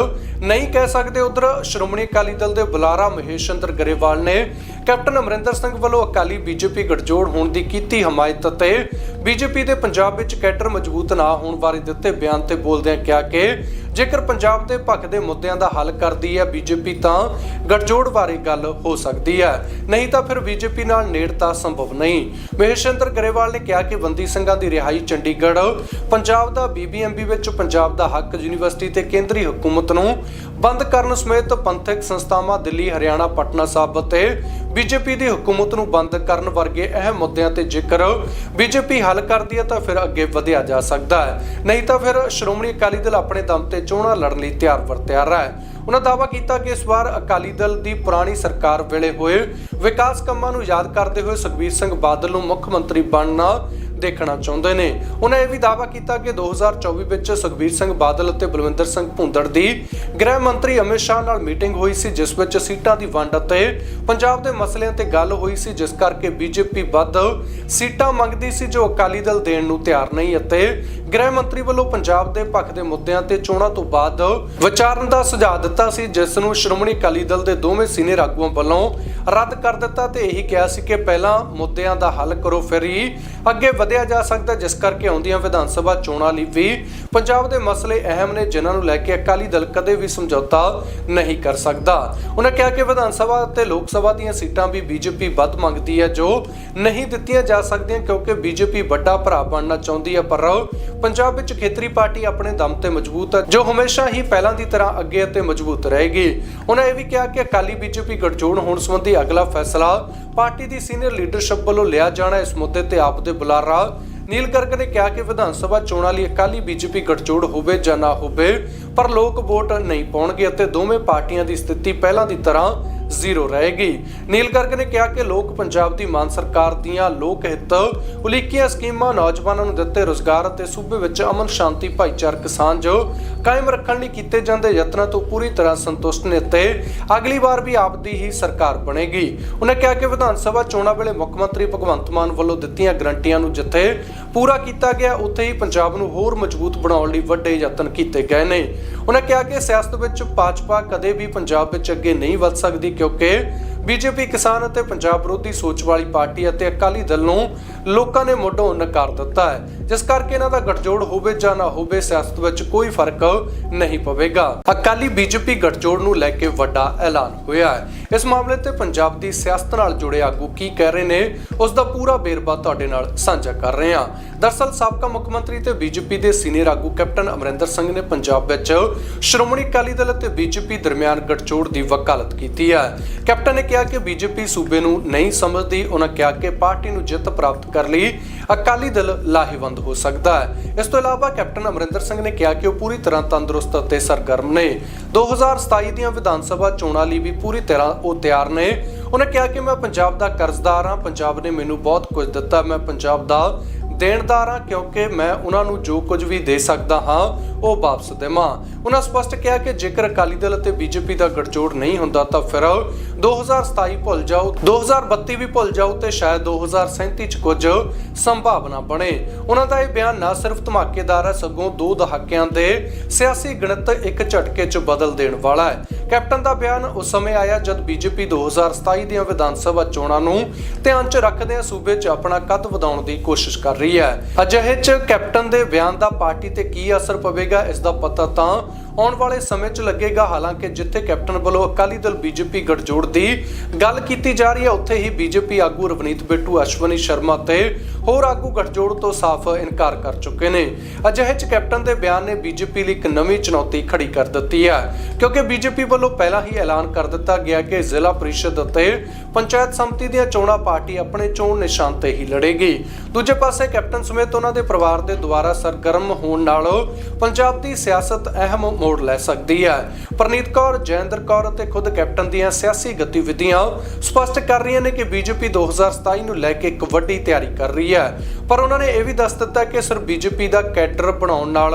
A: ਨਹੀਂ ਕਹਿ ਸਕਦੇ। ਉਧਰ ਸ਼੍ਰੋਮਣੀ ਅਕਾਲੀ ਦਲ ਦੇ ਬੁਲਾਰਾ ਮਹੇਸ਼ ਚੰਦਰ ਗਰੇਵਾਲ ਨੇ ਕੈਪਟਨ ਅਮਰਿੰਦਰ ਸਿੰਘ ਵੱਲੋਂ ਅਕਾਲੀ ਬੀਜੇਪੀ ਗਠਜੋੜ ਹੋਣ ਦੀ ਕੀਤੀ ਹਮਾਇਤ ਅਤੇ ਬੀਜੇਪੀ ਦੇ ਪੰਜਾਬ ਵਿੱਚ ਕੈਡਰ ਮਜ਼ਬੂਤ ਨਾ ਹੋਣ ਬਾਰੇ ਦਿੱਤੇ ਬਿਆਨ ਤੇ ਬੋਲਦਿਆਂ ਕਿਹਾ ਕਿ ਜੇਕਰ ਪੰਜਾਬ ਦੇ ਪੱਖ ਦੇ ਮੁੱਦਿਆਂ ਦਾ ਹੱਲ ਕਰਦੀ ਹੈ ਬੀਜੇਪੀ ਤਾਂ ਗਠਜੋੜ ਬਾਰੇ ਗੱਲ ਹੋ ਸਕਦੀ ਹੈ। ਨਹੀਂ ਤਾਂ ਫਿਰ ਬੀਜੇਪੀ ਨਾਲ ਨੇੜਤਾ ਸੰਭਵ ਨਹੀਂ। ਮਹੇਸ਼ ਚੰਦਰ ਗਰੇਵਾਲ ਨੇ ਕਿਹਾ ਕਿ ਬੰਦੀ ਸਿੰਘਾਂ ਦੀ ਰਿਹਾਈ ਚੰਡੀਗੜ੍ਹ, ਪੰਜਾਬ ਦਾ ਬੀਬੀਐਮਬੀ ਵਿੱਚ ਪੰਜਾਬ ਦਾ ਹੱਕ ਯੂਨੀਵਰਸਿਟੀ ਤੇ ਕੇਂਦਰੀ ਹਕੂਮਤ ਨੂੰ ਬੰਦ ਕਰਨ ਸਮੇਤ ਪੰਥਕ ਸੰਸਥਾਵਾਂ ਦਿੱਲੀ, ਹਰਿਆਣਾ, ਪਟਨਾ ਸਾਹਿਬ ਅਤੇ ਬੀਜੇਪੀ ਦੀ ਹਕੂਮਤ ਨੂੰ ਬੰਦ ਕਰਨ ਵਰਗੇ ਅਹਿਮ ਮੁੱਦਿਆਂ ਤੇ ਜੇਕਰ। ਬੀਜੇਪੀ ਹੱਲ ਕਰਦੀ ਹੈ ਤਾਂ ਫਿਰ ਅੱਗੇ ਵਧਿਆ ਜਾ ਸਕਦਾ ਹੈ। ਨਹੀਂ ਤਾਂ ਫਿਰ ਸ਼੍ਰੋਮਣੀ ਅਕਾਲੀ ਦਲ ਆਪਣੇ ਦਮ ਤੇ ਚੋਣਾਂ ਲੜਨ ਲਈ ਤਿਆਰ ਵਰ ਤਿਆਰ ਹੈ। ਉਹਨਾਂ ਦਾਅਵਾ ਕੀਤਾ ਕਿ ਇਸ ਵਾਰ ਅਕਾਲੀ ਦਲ ਦੀ ਪੁਰਾਣੀ ਸਰਕਾਰ ਵੇਲੇ ਹੋਏ ਵਿਕਾਸ ਕੰਮਾਂ ਨੂੰ ਯਾਦ ਕਰਦੇ ਹੋਏ ਸੁਖਬੀਰ ਸਿੰਘ ਬਾਦਲ ਨੂੰ ਮੁੱਖ ਮੰਤਰੀ ਬਣਨਾ ਦੇਖਣਾ ਚਾਹੁੰਦੇ ਨੇ। ਉਹਨਾਂ ਇਹ ਵੀ ਦਾਅਵਾ ਕੀਤਾ ਕਿ 2024 ਵਿੱਚ ਸੁਖਬੀਰ ਸਿੰਘ ਬਾਦਲ ਅਤੇ ਬਲਵਿੰਦਰ ਸਿੰਘ ਭੁੰਦੜ ਦੀ ਗ੍ਰਹਿ ਮੰਤਰੀ ਅਮਿਤ ਸ਼ਾਹ ਨਾਲ ਮੀਟਿੰਗ ਹੋਈ ਸੀ, ਜਿਸ ਵਿੱਚ ਸੀਟਾਂ ਦੀ ਵੰਡ ਅਤੇ ਪੰਜਾਬ ਦੇ ਮਸਲਿਆਂ ਤੇ ਗੱਲ ਹੋਈ ਸੀ, ਜਿਸ ਕਰਕੇ ਬੀਜੇਪੀ ਵੱਧ ਸੀਟਾਂ ਮੰਗਦੀ ਸੀ, ਜੋ ਅਕਾਲੀ ਦਲ ਦੇਣ ਨੂੰ ਤਿਆਰ ਨਹੀਂ ਅਤੇ ਗ੍ਰਹਿ ਮੰਤਰੀ ਵੱਲੋਂ ਪੰਜਾਬ ਦੇ ਪੱਖ ਦੇ ਮੁੱਦਿਆਂ ਤੇ ਚੋਣਾਂ ਤੋਂ ਬਾਅਦ ਵਿਚਾਰਨ ਦਾ ਸੁਝਾਅ ਦਿੱਤਾ ਸੀ, ਜਿਸ ਨੂੰ ਸ਼੍ਰੋਮਣੀ ਅਕਾਲੀ ਦਲ ਦੇ ਦੋਵੇਂ ਸੀਨੀਅਰ ਆਗੂਆਂ ਵੱਲੋਂ ਰੱਦ ਕਰ ਦਿੱਤਾ ਤੇ ਇਹੀ ਕਿਹਾ ਸੀ ਕਿ ਪਹਿਲਾਂ ਮੁੱਦਿਆਂ ਦਾ ਹੱਲ ਕਰੋ, ਫਿਰ ਹੀ ਅੱਗੇ ਵਧਿਆ ਜਾ ਸਕਦਾ, ਜਿਸ ਕਰਕੇ ਆਉਂਦੀਆਂ ਵਿਧਾਨ ਸਭਾ ਚੋਣਾਂ ਲਈ ਵੀ ਪੰਜਾਬ ਦੇ ਮਸਲੇ ਅਹਿਮ ਨੇ, ਜਿਨ੍ਹਾਂ ਨੂੰ ਲੈ ਕੇ ਅਕਾਲੀ ਦਲ ਕਦੇ ਵੀ ਸਮਝੌਤਾ ਨਹੀਂ ਕਰ ਸਕਦਾ। ਉਹਨਾਂ ਕਿਹਾ ਕਿ ਵਿਧਾਨ ਸਭਾ ਤੇ ਲੋਕ ਸਭਾ ਦੀਆਂ ਸੀਟਾਂ ਵੀ ਬੀਜੇਪੀ ਵੱਧ ਮੰਗਦੀ ਹੈ, ਜੋ ਨਹੀਂ ਦਿੱਤੀਆਂ ਜਾ ਸਕਦੀਆਂ, ਕਿਉਂਕਿ ਬੀਜੇਪੀ ਵੱਡਾ ਭਰਾ ਬਣਨਾ ਚਾਹੁੰਦੀ ਹੈ, ਪਰ ਪੰਜਾਬ ਵਿੱਚ ਖੇਤਰੀ ਪਾਰਟੀ ਆਪਣੇ ਦਮ ਤੇ ਮਜ਼ਬੂਤ ਹੈ, ਜੋ ਹਮੇਸ਼ਾ ਹੀ ਪਹਿਲਾਂ ਦੀ ਤਰ੍ਹਾਂ ਅੱਗੇ ਅਤੇ ਮਜ਼ਬੂਤ ਰਹੇਗੀ। ਉਹਨਾਂ ਇਹ ਵੀ ਕਿਹਾ ਕਿ ਅਕਾਲੀ ਬੀਜੇਪੀ ਗੱਠਜੋੜ ਹੋਣ ਸੰਬੰਧੀ ਅਗਲਾ ਫੈਸਲਾ ਪਾਰਟੀ ਦੀ ਸੀਨੀਅਰ ਲੀਡਰਸ਼ਿਪ ਵੱਲੋਂ ਲਿਆ ਜਾਣਾ ਇਸ ਮੁੱਦੇ ਤੇ ਆਪ ਦੇ ਬੁਲਾਰਾ। ਨੀਲ ਗਰਗ ਨੇ ਕਿਹਾ ਕਿ ਵਿਧਾਨ ਸਭਾ ਚੋਣਾਂ ਲਈ ਅਕਾਲੀ ਬੀਜੇਪੀ ਗਠਜੋੜ ਹੋਵੇ ਜਾਂ ਨਾ ਹੋਵੇ, ਪਰ ਲੋਕ ਵੋਟ ਨਹੀਂ ਪਾਉਣਗੇ ਅਤੇ ਦੋਵੇਂ ਪਾਰਟੀਆਂ ਦੀ ਸਥਿਤੀ ਪਹਿਲਾਂ ਦੀ ਤਰ੍ਹਾਂ ਜ਼ੀਰੋ ਰਹੇਗੀ ਨੀਲ ਗਰਗ ਨੇ ਕਿਹਾ ਕਿ ਲੋਕ ਪੰਜਾਬ ਦੀ ਮਾਨ ਸਰਕਾਰ ਦੀਆਂ ਲੋਕ ਹਿੱਤ ਉਲੀਕੀਆਂ ਸਕੀਮਾਂ ਨੌਜਵਾਨਾਂ ਨੂੰ ਦਿੱਤੇ ਰੋਜ਼ਗਾਰ ਅਤੇ ਸੂਬੇ ਵਿੱਚ ਅਮਨ ਸ਼ਾਂਤੀ, ਭਾਈਚਾਰਕ ਸਾਂਝ ਕਾਇਮ ਰੱਖਣ ਲਈ ਕੀਤੇ ਜਾਂਦੇ ਯਤਨਾਂ ਤੋਂ ਪੂਰੀ ਤਰ੍ਹਾਂ ਸੰਤੁਸ਼ਟ ਨੇ ਤੇ ਅਗਲੀ ਵਾਰ ਵੀ ਆਪ ਦੀ ਹੀ ਸਰਕਾਰ ਬਣੇਗੀ। ਉਹਨਾਂ ਕਿਹਾ ਕਿ ਵਿਧਾਨ ਸਭਾ ਚੋਣਾਂ ਵੇਲੇ ਮੁੱਖ ਮੰਤਰੀ ਭਗਵੰਤ ਮਾਨ ਵੱਲੋਂ ਦਿੱਤੀਆਂ ਗਰੰਟੀਆਂ ਨੂੰ ਜਿੱਥੇ ਪੂਰਾ ਕੀਤਾ ਗਿਆ, ਉੱਥੇ ਹੀ ਪੰਜਾਬ ਨੂੰ ਹੋਰ ਮਜ਼ਬੂਤ ਬਣਾਉਣ ਲਈ ਵੱਡੇ ਯਤਨ ਕੀਤੇ ਗਏ ਨੇ। ਉਹਨਾਂ ਕਿਹਾ ਕਿ ਸਿਆਸਤ ਵਿੱਚ ਭਾਜਪਾ ਕਦੇ ਵੀ ਪੰਜਾਬ ਵਿੱਚ ਅੱਗੇ ਨਹੀਂ ਵੱਧ ਸਕਦੀ ਕਿਉਂਕਿ ਬੀਜੇਪੀ, ਕਿਸਾਨ ਅਤੇ ਪੰਜਾਬ ਵਿਰੋਧੀ ਸੋਚ ਵਾਲੀ ਪਾਰਟੀ ਅਤੇ ਅਕਾਲੀ ਦਲ ਨੂੰ ਲੋਕਾਂ ਨੇ ਮੋਢੋਂ ਨਕਾਰ ਦਿੱਤਾ ਹੈ। ਜਿਸ ਕਰਕੇ ਇਹਨਾਂ ਦਾ ਗੱਠਜੋੜ ਹੋਵੇ ਜਾਂ ਨਾ ਹੋਵੇ, ਸਿਆਸਤ ਵਿੱਚ ਕੋਈ ਫ਼ਰਕ ਨਹੀਂ ਪਵੇਗਾ। ਅਕਾਲੀ ਬੀਜੇਪੀ ਗੱਠਜੋੜ ਨੂੰ ਲੈ ਕੇ ਵੱਡਾ ਐਲਾਨ ਹੋਇਆ ਹੈ। ਇਸ ਮਾਮਲੇ ਤੇ ਪੰਜਾਬ ਦੀ ਸਿਆਸਤ ਨਾਲ ਜੁੜੇ ਆਗੂ ਕੀ ਕਹਿ ਰਹੇ ਨੇ, ਉਸ ਦਾ ਪੂਰਾ ਬੇਰਬਾ ਤੁਹਾਡੇ ਨਾਲ ਸਾਂਝਾ ਕਰ ਰਹੇ ਹਾਂ। ਦਰਸਲ, ਸਾਬਕਾ ਮੁੱਖ ਮੰਤਰੀ ਤੇ ਬੀਜੇਪੀ ਦੇ ਸੀਨੀਅਰ ਆਗੂ ਕੈਪਟਨ ਅਮਰਿੰਦਰ ਸਿੰਘ ਨੇ ਪੰਜਾਬ ਵਿੱਚ ਸ਼੍ਰੋਮਣੀ ਅਕਾਲੀ ਦਲ ਅਤੇ ਬੀਜੇਪੀ ਦਰਮਿਆਨ ਗਠਜੋੜ ਦੀ ਵਕਾਲਤ ਕੀਤੀ ਹੈ। ਕੈਪਟਨ ਨੇ ਕਿਹਾ ਕਿ ਬੀਜੇਪੀ ਸੂਬੇ ਨੂੰ ਨਹੀਂ ਸਮਝਦੀ, ਉਹਨਾਂ ਕਿਹਾ ਕਿ ਪਾਰਟੀ ਨੂੰ ਜਿੱਤ ਪ੍ਰਾਪਤ ਕਰ ਲਈ ਅਕਾਲੀ ਦਲ ਲਾਹੇਵੰਦ ਹੋ ਸਕਦਾ ਹੈ। ਇਸ ਤੋਂ ਇਲਾਵਾ ਕੈਪਟਨ ਅਮਰਿੰਦਰ ਸਿੰਘ ਨੇ ਕਿਹਾ ਕਿ ਉਹ ਪੂਰੀ ਤਰ੍ਹਾਂ ਤੰਦਰੁਸਤ ਅਤੇ ਸਰਗਰਮ ਨੇ। 2027 ਦੀਆਂ ਵਿਧਾਨ ਸਭਾ ਚੋਣਾਂ ਲਈ ਵੀ ਪੂਰੀ ਤਰ੍ਹਾਂ ਉਹ ਤਿਆਰ ਨੇ। ਉਹਨੇ ਕਿਹਾ ਕਿ ਮੈਂ ਪੰਜਾਬ ਦਾ ਕਰਜ਼ਦਾਰ ਹਾਂ, ਪੰਜਾਬ ਨੇ ਮੈਨੂੰ ਬਹੁਤ ਕੁਝ ਦਿੱਤਾ, ਮੈਂ ਪੰਜਾਬ ਦਾ ਦੇਣਦਾਰ ਹਾਂ ਕਿਉਂਕਿ ਮੈਂ ਉਹਨਾਂ ਨੂੰ ਜੋ ਕੁਝ ਵੀ ਦੇ ਸਕਦਾ ਹਾਂ, ਉਹ ਵਾਪਸ ਦੇਵਾਂ। ਉਹਨਾਂ ਸਪਸ਼ਟ ਕਿਹਾ ਕਿ ਜੇਕਰ ਅਕਾਲੀ ਦਲ ਅਤੇ ਬੀਜੇਪੀ ਦਾ ਗੱਠਜੋੜ ਨਹੀਂ ਹੁੰਦਾ ਤਾਂ ਫਿਰ 2027 ਭੁੱਲ ਜਾਓ 2032 ਵੀ ਭੁੱਲ ਜਾਓ ਤੇ ਸ਼ਾਇਦ 2037 ਚ ਕੁਝ ਸੰਭਾਵਨਾ ਬਣੇ। ਉਹਨਾਂ ਦਾ ਇਹ ਬਿਆਨ ਨਾ ਸਿਰਫ ਧਮਾਕੇਦਾਰ ਹੈ, ਸਗੋਂ ਦੋ ਦਹਾਕਿਆਂ ਦੇ ਸਿਆਸੀ ਗਣਿਤ ਇੱਕ ਝਟਕੇ ਚ ਬਦਲ ਦੇਣ ਵਾਲਾ ਹੈ। ਕੈਪਟਨ ਦਾ ਬਿਆਨ ਉਸ ਸਮੇਂ ਆਇਆ ਜਦ ਬੀਜੇਪੀ 2027 ਦੀਆਂ ਵਿਧਾਨ ਸਭਾ ਚੋਣਾਂ ਨੂੰ ਧਿਆਨ 'ਚ ਰੱਖਦਿਆਂ ਸੂਬੇ 'ਚ ਆਪਣਾ ਕੱਦ ਵਧਾਉਣ ਦੀ ਕੋਸ਼ਿਸ਼ ਕਰ ਰਹੀ ਹੈ। ਅਜਿਹੇ 'ਚ ਕੈਪਟਨ ਦੇ ਬਿਆਨ ਦਾ ਪਾਰਟੀ ਤੇ ਕੀ ਅਸਰ ਪਵੇਗਾ, ਇਸ ਦਾ ਪਤਾ ਤਾਂ ਆਉਣ ਵਾਲੇ ਸਮੇਂ 'ਚ ਲੱਗੇਗਾ, ਹਾਲਾਂਕਿ ਜਿੱਥੇ ਕੈਪਟਨ ਵੱਲੋਂ ਅਕਾਲੀ ਦਲ ਬੀਜੇਪੀ ਗਠਜੋੜ ਦੀ ਗੱਲ ਕੀਤੀ ਜਾ ਰਹੀ ਹੈ, ਉੱਥੇ ਹੀ ਬੀਜੇਪੀ ਆਗੂ ਰਵਨੀਤ ਬਿੱਟੂ, ਅਸ਼ਵਨੀ ਸ਼ਰਮਾ ਤੇ ਹੋਰ ਆਗੂ ਗੱਠਜੋੜ ਤੋਂ ਸਾਫ਼ ਇਨਕਾਰ ਕਰ ਚੁੱਕੇ ਨੇ। ਅਜਿਹੇ 'ਚ ਕੈਪਟਨ ਦੇ ਬਿਆਨ ਨੇ ਬੀਜੇਪੀ ਲਈ ਇੱਕ ਨਵੀਂ ਚੁਣੌਤੀ ਖੜੀ ਕਰ ਦਿੱਤੀ ਹੈ। ਕਿਉਂਕਿ ਬੀਜੇਪੀ ਵੱਲੋਂ ਪਹਿਲਾਂ ਹੀ ਐਲਾਨ ਕਰ ਦਿੱਤਾ ਗਿਆ ਕਿ ਜ਼ਿਲ੍ਹਾ ਪ੍ਰੀਸ਼ਦ ਅਤੇ ਪੰਚਾਇਤ ਸਮਿਤੀ ਦੀਆਂ ਚੋਣਾਂ ਪਾਰਟੀ ਆਪਣੇ ਚੋਣ ਨਿਸ਼ਾਨ ਤੇ ਹੀ ਲੜੇਗੀ। ਦੂਜੇ ਪਾਸੇ ਕੈਪਟਨ ਸਮੇਤ ਉਹਨਾਂ ਦੇ ਪਰਿਵਾਰ ਦੇ ਦੁਆਰਾ ਸਰਗਰਮ ਹੋਣ ਨਾਲ ਪੰਜਾਬ ਦੀ ਸਿਆਸਤ ਅਹਿਮ ਮੋੜ ਲੈ ਸਕਦੀ ਹੈ। ਪ੍ਰਨੀਤ ਕੌਰ, ਜੈਂਦਰ ਕੌਰ ਅਤੇ ਖੁਦ ਕੈਪਟਨ ਦੀਆਂ ਸਿਆਸੀ ਗਤੀਵਿਧੀਆਂ ਸਪਸ਼ਟ ਕਰ ਰਹੀਆਂ ਨੇ ਕਿ ਬੀਜੇਪੀ 2027 ਨੂੰ ਲੈ ਕੇ ਇੱਕ ਵੱਡੀ ਤਿਆਰੀ ਕਰ ਰਹੀ ਹੈ। dia ਪਰ ਉਹਨਾਂ ਨੇ ਇਹ ਵੀ ਦੱਸ ਦਿੱਤਾ ਕਿ ਸਿਰ ਬੀਜੇਪੀ ਦਾ ਕੈਡਰ ਬਣਾਉਣ ਨਾਲ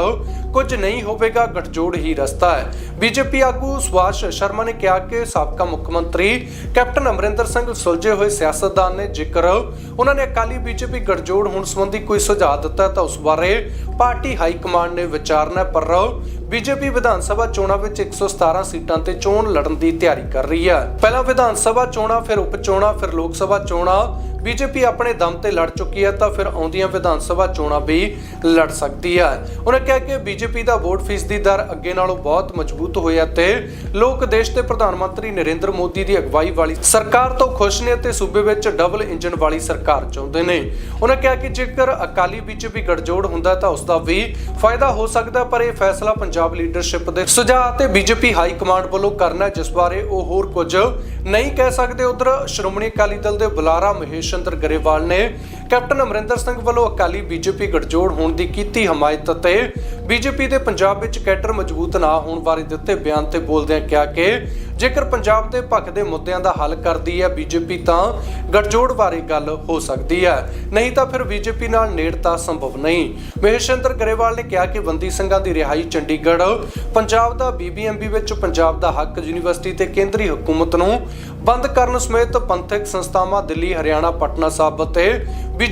A: ਕੁਝ ਨਹੀਂ ਹੋਵੇਗਾ, ਗੱਠਜੋੜ ਹੀ ਰਸਤਾ ਹੈ ਬੀਜੇਪੀ ਆਗੂ ਸੁਭਾਸ਼ ਸ਼ਰਮਾ ਨੇ ਕਿਹਾ ਕਿ ਸਾਬਕਾ ਮੁੱਖ ਮੰਤਰੀ ਕੈਪਟਨ ਅਮਰਿੰਦਰ ਸਿੰਘ ਸੁਲਝੇ ਹੋਏ ਸਿਆਸਤਦਾਨ ਨੇ ਜੇਕਰ ਉਹਨਾਂ ਨੇ ਅਕਾਲੀ ਬੀਜੇਪੀ ਗੱਠਜੋੜ ਹੋਣ ਸੰਬੰਧੀ ਕੋਈ ਸੁਝਾਅ ਦਿੱਤਾ ਤਾਂ ਉਸ ਬਾਰੇ ਪਾਰਟੀ ਹਾਈ ਕਮਾਂਡ ਨੇ ਵਿਚਾਰਨਾ ਹੈ। ਪਰ ਬੀਜੇਪੀ ਵਿਧਾਨ ਸਭਾ ਚੋਣਾਂ ਵਿੱਚ 117 ਸੀਟਾਂ ਤੇ ਚੋਣ ਲੜਨ ਦੀ ਤਿਆਰੀ ਕਰ ਰਹੀ ਹੈ ਪਹਿਲਾਂ ਵਿਧਾਨ ਸਭਾ ਚੋਣਾਂ, ਫਿਰ ਉਪ ਚੋਣਾਂ, ਫਿਰ ਲੋਕ ਸਭਾ ਚੋਣਾਂ ਬੀਜੇਪੀ ਆਪਣੇ ਦਮ ਤੇ ਲੜ ਚੁੱਕੀ ਹੈ ਤਾਂ ਫਿਰ ਆਉਂਦੀਆਂ ਵਿਧਾਨ ਸਭਾ ਚੋਣਾਂ ਵੀ ਲੜ ਸਕਦੀ ਹੈ। ਉਹਨਾਂ ਕਿਹਾ ਕਿ ਬੀਜੇਪੀ ਦਾ ਵੋਟ ਫੀਸ ਦਰ ਅੱਗੇ ਨਾਲੋਂ ਬਹੁਤ ਮਜ਼ਬੂਤ ਹੋਇਆ ਤੇ ਲੋਕ ਦੇਸ਼ ਦੇ ਪ੍ਰਧਾਨ ਮੰਤਰੀ ਨਰਿੰਦਰ ਮੋਦੀ ਦੀ ਅਗਵਾਈ ਵਾਲੀ ਸਰਕਾਰ ਤੋਂ ਖੁਸ਼ ਨੇ ਅਤੇ ਸੂਬੇ ਵਿੱਚ ਡਬਲ ਇੰਜਨ ਵਾਲੀ ਸਰਕਾਰ ਚਾਹੁੰਦੇ ਨੇ। ਉਹਨਾਂ ਕਿਹਾ ਕਿ ਜੇਕਰ ਅਕਾਲੀ ਬੀਜੇਪੀ ਗਠਜੋੜ ਹੁੰਦਾ ਤਾਂ ਉਸ ਦਾ ਵੀ ਫਾਇਦਾ ਹੋ ਸਕਦਾ, ਪਰ ਇਹ ਫੈਸਲਾ ਪੰਜਾਬ ਲੀਡਰਸ਼ਿਪ ਦੇ ਸੁਝਾਅ ਤੇ ਬੀਜੇਪੀ ਹਾਈ ਕਮਾਂਡ ਵੱਲੋਂ ਕਰਨਾ ਜਿਸ ਬਾਰੇ ਉਹ ਹੋਰ ਕੁਝ ਨਹੀਂ ਕਹਿ ਸਕਦੇ। ਉਧਰ ਸ਼੍ਰੋਮਣੀ ਅਕਾਲੀ ਦਲ ਦੇ ਬੁਲਾਰਾ ਮਹੇਸ਼ ਚੰਦਰ ਗਰੇਵਾਲ ਨੇ ਕੈਪਟਨ ਅਮਰਿੰਦਰ ਸਿੰਘ ਵੱਲੋਂ ਅਕਾਲੀ ਬੀਜੇਪੀ ਗਠਜੋੜ ਹੋਣ ਦੀ ਕੀਤੀ ਹਮਾਇਤ ਅਤੇ ਬੀਜੇਪੀ ਦੇ ਪੰਜਾਬ ਵਿੱਚ ਕੈਡਰ ਮਜ਼ਬੂਤ ਨਾ ਹੋਣ ਬਾਰੇ ਦਿੱਤੇ ਬਿਆਨ ਤੇ ਬੋਲਦਿਆਂ ਕਿਹਾ ਕਿ ਜੇਕਰ ਪੰਜਾਬ ਦੇ ਪੱਖ ਦੇ ਮੁੱਦਿਆਂ ਦਾ ਹੱਲ ਕਰਦੀ ਹੈ ਬੀਜੇਪੀ ਤਾਂ ਗਠਜੋੜ ਬਾਰੇ ਗੱਲ ਹੋ ਸਕਦੀ ਹੈ। ਨਹੀਂ ਤਾਂ ਫਿਰ ਬੀਜੇਪੀ ਨਾਲ ਨੇੜਤਾ ਸੰਭਵ ਨਹੀਂ। ਮਹੇਸ਼ ਚੰਦਰ ਗਰੇਵਾਲ ਨੇ ਕਿਹਾ ਕਿ ਬੰਦੀ ਸਿੰਘਾਂ ਦੀ ਰਿਹਾਈ ਚੰਡੀਗੜ੍ਹ, ਪੰਜਾਬ ਦਾ ਬੀਬੀਐਮਬੀ ਵਿੱਚ ਪੰਜਾਬ ਦਾ ਹੱਕ ਯੂਨੀਵਰਸਿਟੀ ਤੇ ਕੇਂਦਰੀ ਹਕੂਮਤ ਨੂੰ ਬੰਦ ਕਰਨ ਸਮੇਤ ਪੰਥਕ ਸੰਸਥਾਵਾਂ ਦਿੱਲੀ ਹਰਿਆਣਾ ਪਟਨਾ ਸਾਹਿਬ ਅਤੇ